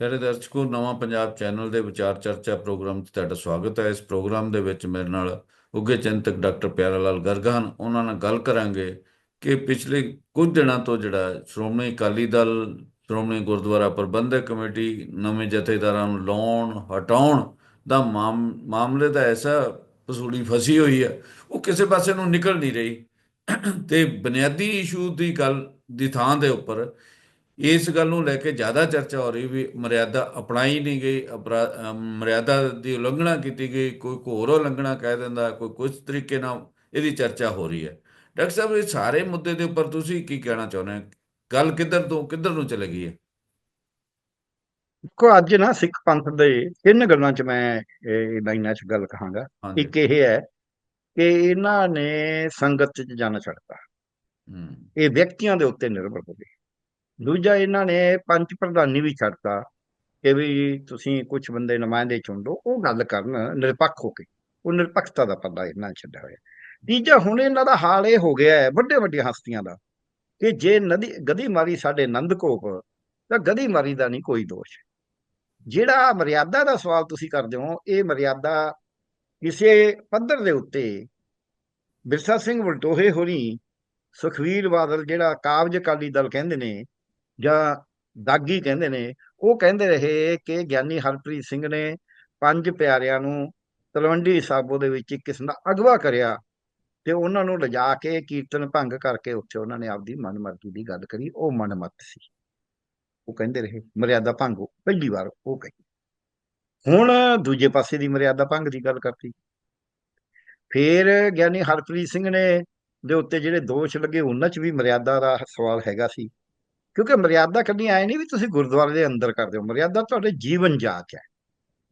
ਪਿਆਰੇ ਦਰਸ਼ਕੋ, ਨਵਾਂ ਪੰਜਾਬ ਚੈਨਲ ਦੇ ਵਿਚਾਰ ਚਰਚਾ ਪ੍ਰੋਗਰਾਮ 'ਚ ਤੁਹਾਡਾ ਸਵਾਗਤ ਹੈ। ਇਸ ਪ੍ਰੋਗਰਾਮ ਦੇ ਵਿੱਚ ਮੇਰੇ ਨਾਲ ਉੱਘੇ ਚਿੰਤਕ ਡਾਕਟਰ ਪਿਆਰਾ ਲਾਲ ਗਰਗ ਹਨ। ਉਹਨਾਂ ਨਾਲ ਗੱਲ ਕਰਾਂਗੇ ਕਿ ਪਿਛਲੇ ਕੁਝ ਦਿਨਾਂ ਤੋਂ ਜਿਹੜਾ ਸ਼੍ਰੋਮਣੀ ਅਕਾਲੀ ਦਲ, ਸ਼੍ਰੋਮਣੀ ਗੁਰਦੁਆਰਾ ਪ੍ਰਬੰਧਕ ਕਮੇਟੀ, ਨਵੇਂ ਜਥੇਦਾਰਾਂ ਨੂੰ ਲਾਉਣ, ਹਟਾਉਣ ਦਾ ਮਾਮ- ਮਾਮਲੇ ਦਾ ਐਸਾ ਪਸੂੜੀ ਫਸੀ ਹੋਈ ਹੈ ਉਹ ਕਿਸੇ ਪਾਸੇ ਨੂੰ ਨਿਕਲ ਨਹੀਂ ਰਹੀ। ਤੇ ਬੁਨਿਆਦੀ ਇਸ਼ੂ ਦੀ ਗੱਲ, ਦੀ ਥਾਂ ਦੇ ਉੱਪਰ ਇਸ ਗੱਲ ਨੂੰ ਲੈ ਕੇ ਜ਼ਿਆਦਾ ਚਰਚਾ ਹੋ ਰਹੀ ਵੀ ਮਰਿਆਦਾ ਅਪਣਾਈ ਨਹੀਂ ਗਈ ਮਰਿਆਦਾ ਦੀ ਉਲੰਘਣਾ ਕੀਤੀ ਗਈ ਕੋਈ ਹੋਰ ਉਲੰਘਣਾ ਕਹਿ ਦਿੰਦਾ ਕੋਈ ਕੁਝ ਤਰੀਕੇ ਨਾਲ ਇਹਦੀ ਚਰਚਾ ਹੋ ਰਹੀ ਹੈ। ਡਾਕਟਰ ਸਾਹਿਬ ਇਹ ਸਾਰੇ ਮੁੱਦੇ ਦੇ ਉੱਪਰ ਤੁਸੀਂ ਕੀ ਕਹਿਣਾ ਚਾਹੁੰਦੇ ਹੋ? ਗੱਲ ਕਿੱਧਰ ਤੋਂ ਕਿੱਧਰ ਨੂੰ ਚਲੇ ਗਈ ਹੈ? ਦੇਖੋ ਅੱਜ ਨਾ ਸਿੱਖ ਪੰਥ ਦੇ ਤਿੰਨ ਗੱਲਾਂ 'ਚ ਮੈਂ ਇਹ ਲਾਈਨਾਂ 'ਚ ਗੱਲ ਕਹਾਂਗਾ। ਇੱਕ ਇਹ ਹੈ ਕਿ ਇਹਨਾਂ ਨੇ ਸੰਗਤ 'ਚ ਜਾਣਾ ਛੱਡਤਾ। ਇਹ ਵਿਅਕਤੀਆਂ ਦੇ ਉੱਤੇ ਨਿਰਭਰ ਹੋ ਗਏ। ਦੂਜਾ ਇਹਨਾਂ ਨੇ ਪੰਚ ਪ੍ਰਧਾਨੀ ਵੀ ਛੱਡਤਾ ਕਿ ਵੀ ਤੁਸੀਂ ਕੁਝ ਬੰਦੇ ਨੁਮਾਇੰਦੇ ਚੁਣ ਲਓ ਉਹ ਗੱਲ ਕਰਨ ਨਿਰਪੱਖ ਹੋ ਕੇ, ਉਹ ਨਿਰਪੱਖਤਾ ਦਾ ਪੱਲਾ ਇਹਨਾਂ ਨੇ ਛੱਡਿਆ ਹੋਇਆ। ਤੀਜਾ, ਹੁਣ ਇਹਨਾਂ ਦਾ ਹਾਲ ਇਹ ਹੋ ਗਿਆ ਹੈ ਵੱਡੇ ਵੱਡੀਆਂ ਹਸਤੀਆਂ ਦਾ, ਕਿ ਜੇ ਨਦੀ ਗਦੀ ਮਾਰੀ ਸਾਡੇ ਨੰਦ ਕੋਪ ਤਾਂ ਗਦੀ ਮਾਰੀ ਦਾ ਨਹੀਂ ਕੋਈ ਦੋਸ਼। ਜਿਹੜਾ ਮਰਿਆਦਾ ਦਾ ਸਵਾਲ ਤੁਸੀਂ ਕਰਦੇ ਹੋ, ਇਹ ਮਰਿਆਦਾ ਕਿਸੇ ਪੱਧਰ ਦੇ ਉੱਤੇ ਬਿਰਸਾ ਸਿੰਘ ਵਲਟੋਹੇ ਹੋਰੀ, ਸੁਖਵੀਰ ਬਾਦਲ ਜਿਹੜਾ ਕਾਬਜ ਅਕਾਲੀ ਦਲ ਕਹਿੰਦੇ ਨੇ ਜਾਂ ਦਾਗੀ ਕਹਿੰਦੇ ਨੇ, ਉਹ ਕਹਿੰਦੇ ਰਹੇ ਕਿ ਗਿਆਨੀ ਹਰਪ੍ਰੀਤ ਸਿੰਘ ਨੇ ਪੰਜ ਪਿਆਰਿਆਂ ਨੂੰ ਤਲਵੰਡੀ ਸਾਬੋ ਦੇ ਵਿੱਚ ਇੱਕ ਕਿਸਮ ਦਾ ਅਗਵਾ ਕਰਿਆ ਤੇ ਉਹਨਾਂ ਨੂੰ ਲਿਜਾ ਕੇ ਕੀਰਤਨ ਭੰਗ ਕਰਕੇ ਉੱਥੇ ਉਹਨਾਂ ਨੇ ਆਪਦੀ ਮਨਮਰਜ਼ੀ ਦੀ ਗੱਲ ਕਰੀ, ਉਹ ਮਨਮਤ ਸੀ। ਉਹ ਕਹਿੰਦੇ ਰਹੇ, ਮਰਿਆਦਾ ਭੰਗ ਪਹਿਲੀ ਵਾਰ ਉਹ ਕਹੀ। ਹੁਣ ਦੂਜੇ ਪਾਸੇ ਦੀ ਮਰਿਆਦਾ ਭੰਗ ਦੀ ਗੱਲ ਕਰਤੀ। ਫੇਰ ਗਿਆਨੀ ਹਰਪ੍ਰੀਤ ਸਿੰਘ ਨੇ ਦੇ ਉੱਤੇ ਜਿਹੜੇ ਦੋਸ਼ ਲੱਗੇ, ਉਹਨਾਂ 'ਚ ਵੀ ਮਰਿਆਦਾ ਦਾ ਸਵਾਲ ਹੈਗਾ ਸੀ। ਕਿਉਂਕਿ ਮਰਿਆਦਾ ਕੱਢੀ ਆਏ ਨਹੀਂ ਵੀ ਤੁਸੀਂ ਗੁਰਦੁਆਰੇ ਦੇ ਅੰਦਰ ਕਰਦੇ ਹੋ ਮਰਿਆਦਾ ਤੁਹਾਡੇ ਜੀਵਨ ਜਾਚ ਹੈ।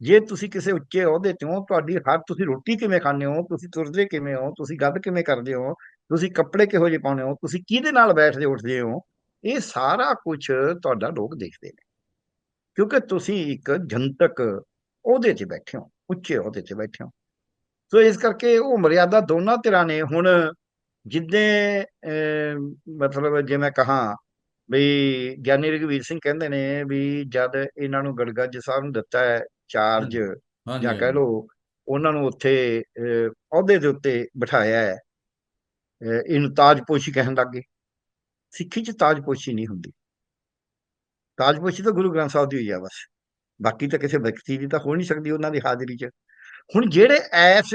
ਜੇ ਤੁਸੀਂ ਕਿਸੇ ਉੱਚੇ ਅਹੁਦੇ ਤੇ ਹੋ, ਤੁਹਾਡੀ ਹਰ ਤੁਸੀਂ ਰੋਟੀ ਕਿਵੇਂ ਖਾਂਦੇ ਹੋ, ਤੁਸੀਂ ਤੁਰਦੇ ਕਿਵੇਂ ਹੋ, ਤੁਸੀਂ ਗੱਲ ਕਿਵੇਂ ਕਰਦੇ ਹੋ, ਤੁਸੀਂ ਕੱਪੜੇ ਕਿਹੋ ਜਿਹੇ ਪਾਉਂਦੇ ਹੋ, ਤੁਸੀਂ ਕਿਹਦੇ ਨਾਲ ਬੈਠਦੇ ਉੱਠਦੇ ਹੋ, ਇਹ ਸਾਰਾ ਕੁਝ ਤੁਹਾਡਾ ਲੋਕ ਦੇਖਦੇ ਨੇ। ਕਿਉਂਕਿ ਤੁਸੀਂ ਇੱਕ ਜਨਤਕ ਅਹੁਦੇ 'ਤੇ ਬੈਠੇ ਹੋ, ਉੱਚੇ ਅਹੁਦੇ 'ਤੇ ਬੈਠੇ ਹੋ। ਸੋ ਇਸ ਕਰਕੇ ਉਹ ਮਰਿਆਦਾ ਦੋਨਾਂ ਧਿਰਾਂ ਨੇ। ਹੁਣ ਜਿੱਦੇ ਮਤਲਬ ਜੇ ਮੈਂ ਕਹਾਂ ਵੀ ਗਿਆਨੀ ਰਘਵੀਰ ਸਿੰਘ ਕਹਿੰਦੇ ਨੇ ਵੀ ਜਦ ਇਹਨਾਂ ਨੂੰ ਗੜਗੱਜ ਸਾਹਿਬ ਨੂੰ ਦਿੱਤਾ ਹੈ ਚਾਰਜ ਜਾਂ ਕਹਿ ਲਓ ਉਹਨਾਂ ਨੂੰ ਉੱਥੇ ਅਹ, ਅਹੁਦੇ ਦੇ ਉੱਤੇ ਬਿਠਾਇਆ ਹੈ ਇਹਨੂੰ ਤਾਜਪੋਸ਼ੀ ਕਹਿਣ ਲੱਗੇ ਸਿੱਖੀ 'ਚ ਤਾਜਪੋਸ਼ੀ ਨਹੀਂ ਹੁੰਦੀ। ਤਾਜਪੋਸ਼ੀ ਤਾਂ ਗੁਰੂ ਗ੍ਰੰਥ ਸਾਹਿਬ ਦੀ ਹੋਈ ਆ ਬਸ। ਬਾਕੀ ਤਾਂ ਕਿਸੇ ਵਿਅਕਤੀ ਦੀ ਤਾਂ ਹੋ ਨਹੀਂ ਸਕਦੀ ਉਹਨਾਂ ਦੀ ਹਾਜ਼ਰੀ 'ਚ। ਹੁਣ ਜਿਹੜੇ ਐਸ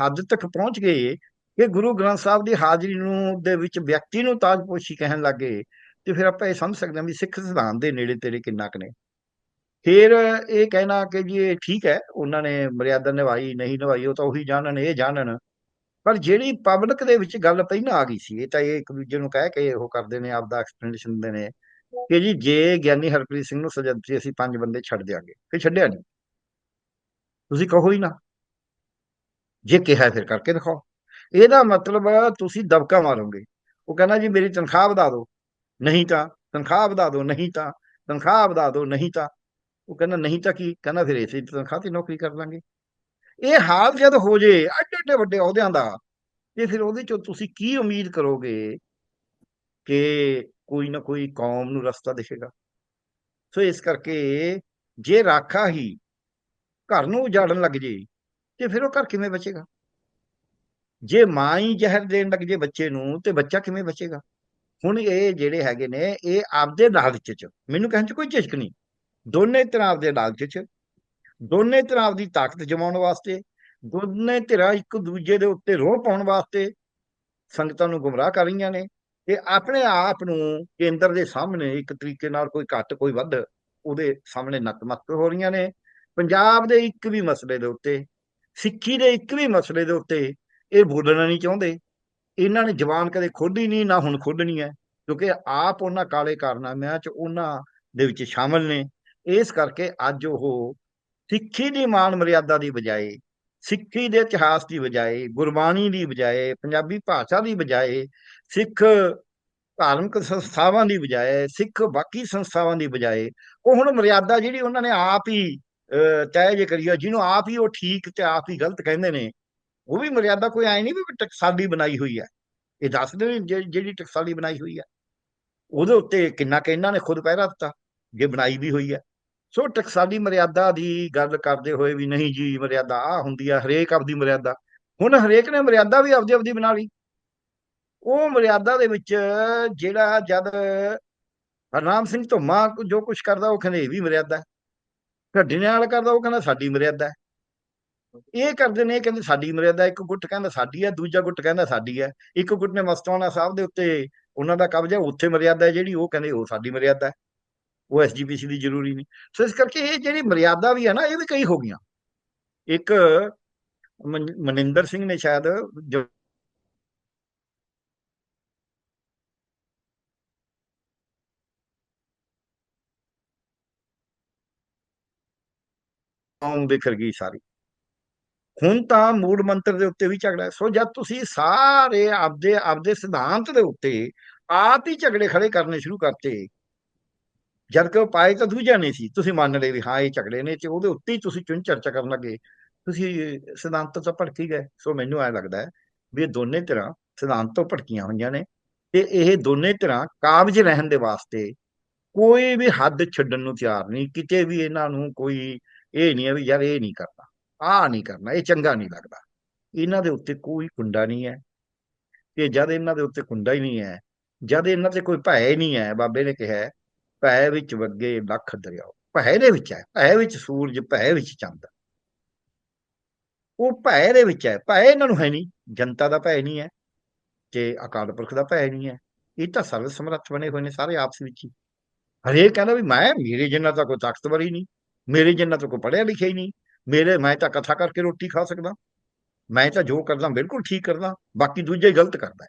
ਹੱਦ ਤੱਕ ਪਹੁੰਚ ਗਏ ਕਿ ਗੁਰੂ ਗ੍ਰੰਥ ਸਾਹਿਬ ਦੀ ਹਾਜ਼ਰੀ ਨੂੰ ਦੇ ਵਿੱਚ ਵਿਅਕਤੀ ਨੂੰ ਤਾਜਪੋਸ਼ੀ ਕਹਿਣ ਲੱਗੇ ਤੇ ਫਿਰ ਆਪਾਂ ਇਹ ਸਮਝ ਸਕਦੇ ਹਾਂ ਵੀ ਸਿੱਖ ਸਿਧਾਂਤ ਦੇ ਨੇੜੇ ਤੇੜੇ ਕਿੰਨਾ ਕੁ ਨੇ। ਫਿਰ ਇਹ ਕਹਿਣਾ ਕਿ ਜੀ ਇਹ ਠੀਕ ਹੈ, ਉਹਨਾਂ ਨੇ ਮਰਿਆਦਾ ਨਿਭਾਈ, ਨਹੀਂ ਨਿਭਾਈ, ਉਹ ਤਾਂ ਉਹੀ ਜਾਣਨ, ਇਹ ਜਾਣਨ। ਪਰ ਜਿਹੜੀ ਪਬਲਿਕ ਦੇ ਵਿੱਚ ਗੱਲ ਪਹਿਲਾਂ ਆ ਗਈ ਸੀ, ਇਹ ਤਾਂ ਇਹ ਇੱਕ ਦੂਜੇ ਨੂੰ ਕਹਿ ਕੇ ਉਹ ਕਰਦੇ ਨੇ, ਆਪਦਾ ਐਕਸਪਲੇਨੇਸ਼ਨ ਦਿੰਦੇ ਨੇ ਕਿ ਜੀ, ਜੇ ਗਿਆਨੀ ਹਰਪ੍ਰੀਤ ਸਿੰਘ ਨੂੰ ਸਜ਼ਾ ਅਸੀਂ ਪੰਜ ਬੰਦੇ ਛੱਡ ਦਿਆਂਗੇ, ਫਿਰ ਛੱਡਿਆ ਨਹੀਂ। ਤੁਸੀਂ ਕਹੋ ਹੀ ਨਾ। ਜੇ ਕਿਹਾ ਫਿਰ ਕਰਕੇ ਦਿਖਾਓ। ਇਹਦਾ ਮਤਲਬ ਤੁਸੀਂ ਦਬਕਾ ਮਾਰੋਗੇ। ਉਹ ਕਹਿੰਦਾ ਜੀ, ਮੇਰੀ ਤਨਖਾਹ ਵਧਾ ਦਿਓ। ਨਹੀਂ ਤਾਂ, ਤਨਖਾਹ ਵਧਾ ਦਿਓ, ਨਹੀਂ ਤਾਂ, ਤਨਖਾਹ ਵਧਾ ਦਿਓ, ਨਹੀਂ ਤਾਂ। ਉਹ ਕਹਿੰਦਾ, ਨਹੀਂ ਤਾਂ ਕੀ? ਕਹਿੰਦਾ ਫਿਰ ਇਸੇ ਤਨਖਾਹ ਤੇ ਨੌਕਰੀ ਕਰ ਲਾਂਗੇ। ਇਹ ਹਾਲ ਜਦ ਹੋ ਜੇ, ਐਡੇ ਐਡੇ ਵੱਡੇ ਅਹੁਦਿਆਂ ਦਾ, ਤੇ ਫਿਰ ਉਹਦੇ ਚੋਂ ਤੁਸੀਂ ਕੀ ਉਮੀਦ ਕਰੋਗੇ ਕਿ ਕੋਈ ਨਾ ਕੋਈ ਕੌਮ ਨੂੰ ਰਸਤਾ ਦਿਖੇਗਾ? ਸੋ ਇਸ ਕਰਕੇ ਜੇ ਰਾਖਾ ਹੀ ਘਰ ਨੂੰ ਉਜਾੜਨ ਲੱਗ ਜੇ, ਤੇ ਫਿਰ ਉਹ ਘਰ ਕਿਵੇਂ ਬਚੇਗਾ? ਜੇ ਮਾਂ ਹੀ ਜ਼ਹਿਰ ਦੇਣ ਲੱਗ ਜੇ ਬੱਚੇ ਨੂੰ, ਤੇ ਬੱਚਾ ਕਿਵੇਂ ਬਚੇਗਾ? ਹੁਣ ਇਹ ਜਿਹੜੇ ਹੈਗੇ ਨੇ, ਇਹ ਆਪਦੇ ਲਾਲਚ ਚ ਮੈਨੂੰ ਕਹਿਣ ਚ ਕੋਈ ਝਿਜਕ ਨਹੀਂ। ਦੋਨੇ ਤਰ੍ਹਾਂ ਆਪਦੇ ਲਾਲਚ ਚ ਦੋਨੇ ਤਰ੍ਹਾਂ ਆਪਦੀ ਤਾਕਤ ਜਮਾਉਣ ਵਾਸਤੇ, ਦੋਨੇ ਧਿਰਾਂ ਇੱਕ ਦੂਜੇ ਦੇ ਉੱਤੇ ਰੋਹ ਪਾਉਣ ਵਾਸਤੇ ਸੰਗਤਾਂ ਨੂੰ ਗੁੰਮਰਾਹ ਕਰ ਰਹੀਆਂ ਨੇ ਤੇ ਆਪਣੇ ਆਪ ਨੂੰ ਕੇਂਦਰ ਦੇ ਸਾਹਮਣੇ ਇੱਕ ਤਰੀਕੇ ਨਾਲ ਕੋਈ ਘੱਟ, ਕੋਈ ਵੱਧ ਉਹਦੇ ਸਾਹਮਣੇ ਨਤਮਸਤਕ ਹੋ ਰਹੀਆਂ ਨੇ। ਪੰਜਾਬ ਦੇ ਇੱਕ ਵੀ ਮਸਲੇ ਦੇ ਉੱਤੇ, ਸਿੱਖੀ ਦੇ ਇੱਕ ਵੀ ਮਸਲੇ ਦੇ ਉੱਤੇ ਇਹ ਬੋਲਣਾ ਨਹੀਂ ਚਾਹੁੰਦੇ। ਇਹਨਾਂ ਨੇ ਜਵਾਨ ਕਦੇ ਖੋਲ੍ਹੀ ਨਹੀਂ ਨਾ ਹੁਣ ਖੋਲ੍ਹਣੀ ਹੈ ਕਿਉਂਕਿ ਆਪ ਉਹਨਾਂ ਕਾਲੇ ਕਾਰਨਾਮਿਆਂ 'ਚ ਉਹਨਾਂ ਦੇ ਵਿੱਚ ਸ਼ਾਮਲ ਨੇ। ਇਸ ਕਰਕੇ ਅੱਜ ਉਹ ਸਿੱਖੀ ਦੀ ਮਾਨ ਮਰਿਆਦਾ ਦੀ ਬਜਾਏ ਸਿੱਖੀ ਦੇ ਇਤਿਹਾਸ ਦੀ ਬਜਾਏ ਗੁਰਬਾਣੀ ਦੀ ਬਜਾਏ ਪੰਜਾਬੀ ਭਾਸ਼ਾ ਦੀ ਬਜਾਏ ਸਿੱਖ ਧਾਰਮਿਕ ਸੰਸਥਾਵਾਂ ਦੀ ਬਜਾਏ ਸਿੱਖ ਬਾਕੀ ਸੰਸਥਾਵਾਂ ਦੀ ਬਜਾਏ ਉਹ ਹੁਣ ਮਰਿਆਦਾ ਜਿਹੜੀ ਉਹਨਾਂ ਨੇ ਆਪ ਹੀ ਅਹ, ਤੈਅ ਜੇ ਕਰੀ ਆ ਜਿਹਨੂੰ ਆਪ ਹੀ ਉਹ ਠੀਕ ਤੇ ਆਪ ਹੀ ਗਲਤ ਕਹਿੰਦੇ ਨੇ ਉਹ ਵੀ ਮਰਿਆਦਾ ਕੋਈ ਐ ਨਹੀਂ ਵੀ ਟਕਸਾਲੀ ਬਣਾਈ ਹੋਈ ਹੈ। ਇਹ ਦੱਸਦੇ ਨੇ ਜਿਹੜੀ ਜਿਹੜੀ ਟਕਸਾਲੀ ਬਣਾਈ ਹੋਈ ਹੈ। ਉਹਦੇ ਉੱਤੇ ਕਿੰਨਾ ਕਿ ਇਹਨਾਂ ਨੇ ਖੁਦ ਪਹਿਰਾ ਦਿੱਤਾ, ਜੇ ਬਣਾਈ ਵੀ ਹੋਈ ਹੈ। ਸੋ ਟਕਸਾਲੀ ਮਰਿਆਦਾ ਦੀ ਗੱਲ ਕਰਦੇ ਹੋਏ ਵੀ ਨਹੀਂ ਜੀ, ਮਰਿਆਦਾ ਆ ਹੁੰਦੀ ਆ, ਹਰੇਕ ਆਪਦੀ ਮਰਿਆਦਾ। ਹੁਣ ਹਰੇਕ ਨੇ ਮਰਿਆਦਾ ਵੀ ਆਪਦੀ ਆਪਦੀ ਬਣਾ ਲਈ। ਉਹ ਮਰਿਆਦਾ ਦੇ ਵਿੱਚ ਜਿਹੜਾ ਜਦ ਹਰਨਾਮ ਸਿੰਘ ਧੁੰਮਾ ਜੋ ਕੁਝ ਕਰਦਾ, ਉਹ ਕਹਿੰਦੇ ਇਹ ਵੀ ਮਰਿਆਦਾ। ਹੈ ਨਾਲ ਕਰਦਾ, ਉਹ ਕਹਿੰਦਾ ਸਾਡੀ ਮਰਿਆਦਾ। ਇਹ ਕਰਦੇ ਨੇ, ਇਹ ਕਹਿੰਦੇ ਸਾਡੀ ਮਰਿਆਦਾ ਇੱਕ ਗੁੱਟ ਕਹਿੰਦਾ ਸਾਡੀ ਹੈ, ਦੂਜਾ ਗੁੱਟ ਕਹਿੰਦਾ ਸਾਡੀ ਹੈ। ਇੱਕ ਗੁੱਟ ਨੇ ਮਸਤਾਨਾ ਸਾਹਿਬ ਦੇ ਉੱਤੇ, ਉਹਨਾਂ ਦਾ ਕਬਜ਼ਾ, ਉੱਥੇ ਮਰਿਆਦਾ ਜਿਹੜੀ ਉਹ ਕਹਿੰਦੇ ਉਹ ਸਾਡੀ ਮਰਿਆਦਾ ਹੈ। ਉਹ ਐਸਜੀਪੀਸੀ ਦੀ ਜ਼ਰੂਰੀ ਨਹੀਂ। ਸੋ ਇਸ ਕਰਕੇ ਇਹ ਜਿਹੜੀ ਮਰਿਆਦਾ ਵੀ ਹੈ ਨਾ, ਇਹ ਵੀ ਕਈ ਹੋ ਗਈਆਂ। ਇੱਕ ਮਨ- ਮਨਿੰਦਰ ਸਿੰਘ ਨੇ ਸ਼ਾਇਦ ਕੌਮ ਬਿਖਰ ਗਈ ਸਾਰੀ ਹੁਣ ਤਾਂ ਮੂਲ ਮੰਤਰ ਦੇ ਉੱਤੇ ਵੀ ਝਗੜਾ ਸੋ ਜਦ ਤੁਸੀਂ ਸਾਰੇ ਆਪਦੇ ਆਪਦੇ ਸਿਧਾਂਤ ਦੇ ਉੱਤੇ ਆਪ ਹੀ ਝਗੜੇ ਖੜੇ ਕਰਨੇ ਸ਼ੁਰੂ ਕਰਤੇ, ਜਦ ਕਿ ਉਹ ਪਾਏ ਤਾਂ ਦੂਜਾ ਨਹੀਂ ਸੀ। ਤੁਸੀਂ ਮੰਨ ਲਏ ਵੀ ਹਾਂ, ਇਹ ਝਗੜੇ ਨੇ ਤੇ ਉਹਦੇ ਉੱਤੇ ਹੀ ਤੁਸੀਂ ਚੁਣ ਚਰਚਾ ਕਰਨ ਲੱਗੇ? ਤੁਸੀਂ ਸਿਧਾਂਤ ਤੋਂ ਭਟਕੀ ਗਏ। ਸੋ ਮੈਨੂੰ ਐ ਲੱਗਦਾ ਹੈ ਵੀ ਇਹ ਦੋਨੇ ਤਰ੍ਹਾਂ ਸਿਧਾਂਤ ਤੋਂ ਭਟਕੀਆਂ ਹੋਈਆਂ ਨੇ ਤੇ ਇਹ ਦੋਨੇ ਤਰ੍ਹਾਂ ਕਾਬਜ ਰਹਿਣ ਦੇ ਵਾਸਤੇ ਕੋਈ ਵੀ ਹੱਦ ਛੱਡਣ ਨੂੰ ਤਿਆਰ ਨਹੀਂ। ਕਿਤੇ ਵੀ ਇਹਨਾਂ ਨੂੰ ਕੋਈ ਇਹ ਨਹੀਂ ਹੈ ਵੀ ਯਾਰ ਇਹ ਨਹੀਂ ਕਰਨਾ। ਆ ਨਹੀਂ ਕਰਨਾ, ਇਹ ਚੰਗਾ ਨਹੀਂ ਲੱਗਦਾ। ਇਹਨਾਂ ਦੇ ਉੱਤੇ ਕੋਈ ਕੁੰਡਾ ਨਹੀਂ ਹੈ। ਤੇ ਜਦ ਇਹਨਾਂ ਦੇ ਉੱਤੇ ਕੁੰਡਾ ਹੀ ਨਹੀਂ ਹੈ, ਜਦ ਇਹਨਾਂ ਤੇ ਕੋਈ ਭੈ ਹੀ ਨਹੀਂ ਹੈ, ਬਾਬੇ ਨੇ ਕਿਹਾ ਭੈ ਵਿੱਚ ਵੱਗੇ ਲੱਖ ਦਰਿਆਓ ਭੈ ਦੇ ਵਿੱਚ ਹੈ, ਭੈ ਵਿੱਚ ਸੂਰਜ, ਭੈ ਵਿੱਚ ਚੰਦ। ਉਹ ਭੈ ਦੇ ਵਿੱਚ ਹੈ, ਭੈ ਇਹਨਾਂ ਨੂੰ ਹੈ ਨਹੀਂ, ਜਨਤਾ ਦਾ ਭੈ ਨਹੀਂ ਹੈ ਤੇ ਅਕਾਲ ਪੁਰਖ ਦਾ ਭੈ ਨਹੀਂ ਹੈ। ਇਹ ਤਾਂ ਸਰਵ ਸਮਰੱਥ ਬਣੇ ਹੋਏ ਨੇ ਸਾਰੇ ਆਪਸ ਵਿੱਚ ਹੀ। ਹਰੇਕ ਕਹਿੰਦਾ ਵੀ ਮੈਂ, ਮੇਰੇ ਜਿੰਨਾ ਤਾਂ ਕੋਈ ਤਾਕਤਵਰ ਹੀ ਨਹੀਂ, ਮੇਰੇ ਜਿੰਨਾ ਤਾਂ ਕੋਈ ਪੜ੍ਹਿਆ ਲਿਖਿਆ ਹੀ ਨਹੀਂ। ਮੇਰੇ, ਮੈਂ ਤਾਂ ਕਥਾ ਕਰਕੇ ਰੋਟੀ ਖਾ ਸਕਦਾ। ਮੈਂ ਤਾਂ ਜੋ ਕਰਦਾ, ਬਿਲਕੁਲ ਠੀਕ ਕਰਦਾ। ਬਾਕੀ ਦੂਜੇ ਗਲਤ ਕਰਦਾ। ਹੈ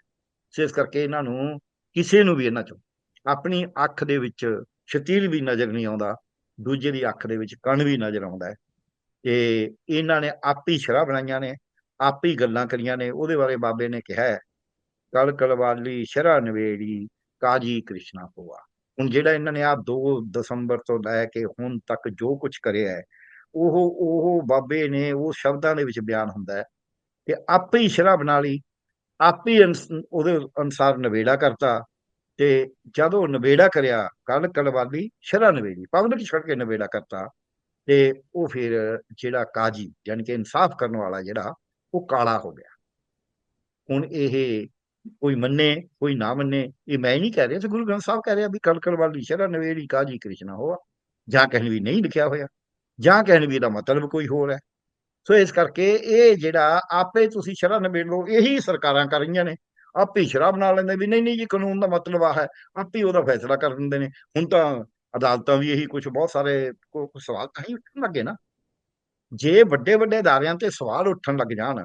ਸੋ ਇਸ ਕਰਕੇ ਇਹਨਾਂ ਨੂੰ ਕਿਸੇ ਨੂੰ ਵੀ ਇਹਨਾਂ ਚੋਂ ਆਪਣੀ ਅੱਖ ਦੇ ਵਿੱਚ ਸ਼ਤੀਲ ਵੀ ਨਜ਼ਰ ਨਹੀਂ ਆਉਂਦਾ। ਦੂਜੇ ਦੀ ਅੱਖ ਦੇ ਵਿੱਚ ਕਣ ਵੀ ਨਜ਼ਰ ਆਉਂਦਾ ਹੈ। ਤੇ ਇਹਨਾਂ ਨੇ ਆਪ ਹੀ ਸ਼ਰਾਬ ਬਣਾਈਆਂ ਨੇ, ਆਪ ਹੀ ਗੱਲਾਂ ਕਰੀਆਂ ਨੇ। ਉਹਦੇ ਬਾਰੇ ਬਾਬੇ ਨੇ ਕਿਹਾ ਹੈ, ਕਲ ਕਲਵਾਲੀ ਸ਼ਰਾ ਨਵੇੜੀ, ਕਾਜੀ ਕ੍ਰਿਸ਼ਨਾ ਹੋਆ ਹੁਣ ਜਿਹੜਾ ਇਹਨਾਂ ਨੇ ਆ 2 ਦਸੰਬਰ ਤੋਂ ਲੈ ਕੇ ਹੁਣ ਤੱਕ ਜੋ ਕੁਝ ਕਰਿਆ ਹੈ ਉਹ ਉਹ ਬਾਬੇ ਨੇ ਉਹ ਸ਼ਬਦਾਂ ਦੇ ਵਿੱਚ ਬਿਆਨ ਹੁੰਦਾ ਹੈ ਕਿ ਆਪੇ ਹੀ ਸ਼ਰਾ ਬਣਾ ਲਈ ਆਪੇ ਅਨਸ- ਉਹਦੇ ਅਨਸਾਰ ਨਵੇੜਾ ਕਰਤਾ ਤੇ ਜਦੋਂ ਨਵੇੜਾ ਕਰਿਆ ਕਲ ਕਲਵਾਲੀ ਸ਼ਰਾ ਨਵੇੜੀ ਪਬਲਿਕ ਛੱਡ ਕੇ ਨਵੇੜਾ ਕਰਤਾ ਤੇ ਉਹ ਫਿਰ ਜਿਹੜਾ ਕਾਜੀ ਯਾਨੀ ਕਿ ਇਨਸਾਫ ਕਰਨ ਵਾਲਾ ਜਿਹੜਾ, ਉਹ ਕਾਲਾ ਹੋ ਗਿਆ। ਹੁਣ ਇਹ ਕੋਈ ਮੰਨੇ, ਕੋਈ ਨਾ ਮੰਨੇ, ਇਹ ਮੈਂ ਨਹੀਂ ਕਹਿ ਰਿਹਾ ਤੇ ਗੁਰੂ ਗ੍ਰੰਥ ਸਾਹਿਬ ਕਹਿ ਰਿਹਾ ਵੀ ਕਲਕਲ ਵਾਲੀ ਸ਼ਰਾ ਨਵੇੜੀ, ਕਾਜੀ ਕ੍ਰਿਸ਼ਨਾ ਹੋਆ, ਜਾਂ ਕਹਿਣ ਵੀ ਨਹੀਂ ਲਿਖਿਆ ਹੋਇਆ। ਜਾਂ ਕਹਿਣ ਵੀ ਇਹਦਾ ਮਤਲਬ ਕੋਈ ਹੋਰ ਹੈ। ਸੋ ਇਸ ਕਰਕੇ ਇਹ ਜਿਹੜਾ ਆਪੇ ਤੁਸੀਂ ਸ਼ਰਾ ਨਵੇੜ ਲਓ, ਇਹੀ ਸਰਕਾਰਾਂ ਕਰ ਰਹੀਆਂ ਨੇ। ਆਪੇ ਹੀ ਸ਼ਰਾ ਬਣਾ ਲੈਂਦੇ ਵੀ ਨਹੀਂ ਨਹੀਂ ਜੀ, ਕਾਨੂੰਨ ਦਾ ਮਤਲਬ ਆ ਹੈ, ਆਪੇ ਹੀ ਉਹਦਾ ਫੈਸਲਾ ਕਰ ਦਿੰਦੇ ਨੇ। ਹੁਣ ਤਾਂ ਅਦਾਲਤਾਂ ਵੀ ਇਹੀ ਕੁਝ ਬਹੁਤ ਸਾਰੇ ਸਵਾਲ ਤਾਂ ਹੀ ਉੱਠਣ ਲੱਗੇ ਨਾ। ਜੇ ਵੱਡੇ ਵੱਡੇ ਅਦਾਰਿਆਂ ਤੇ ਸਵਾਲ ਉੱਠਣ ਲੱਗ ਜਾਣ,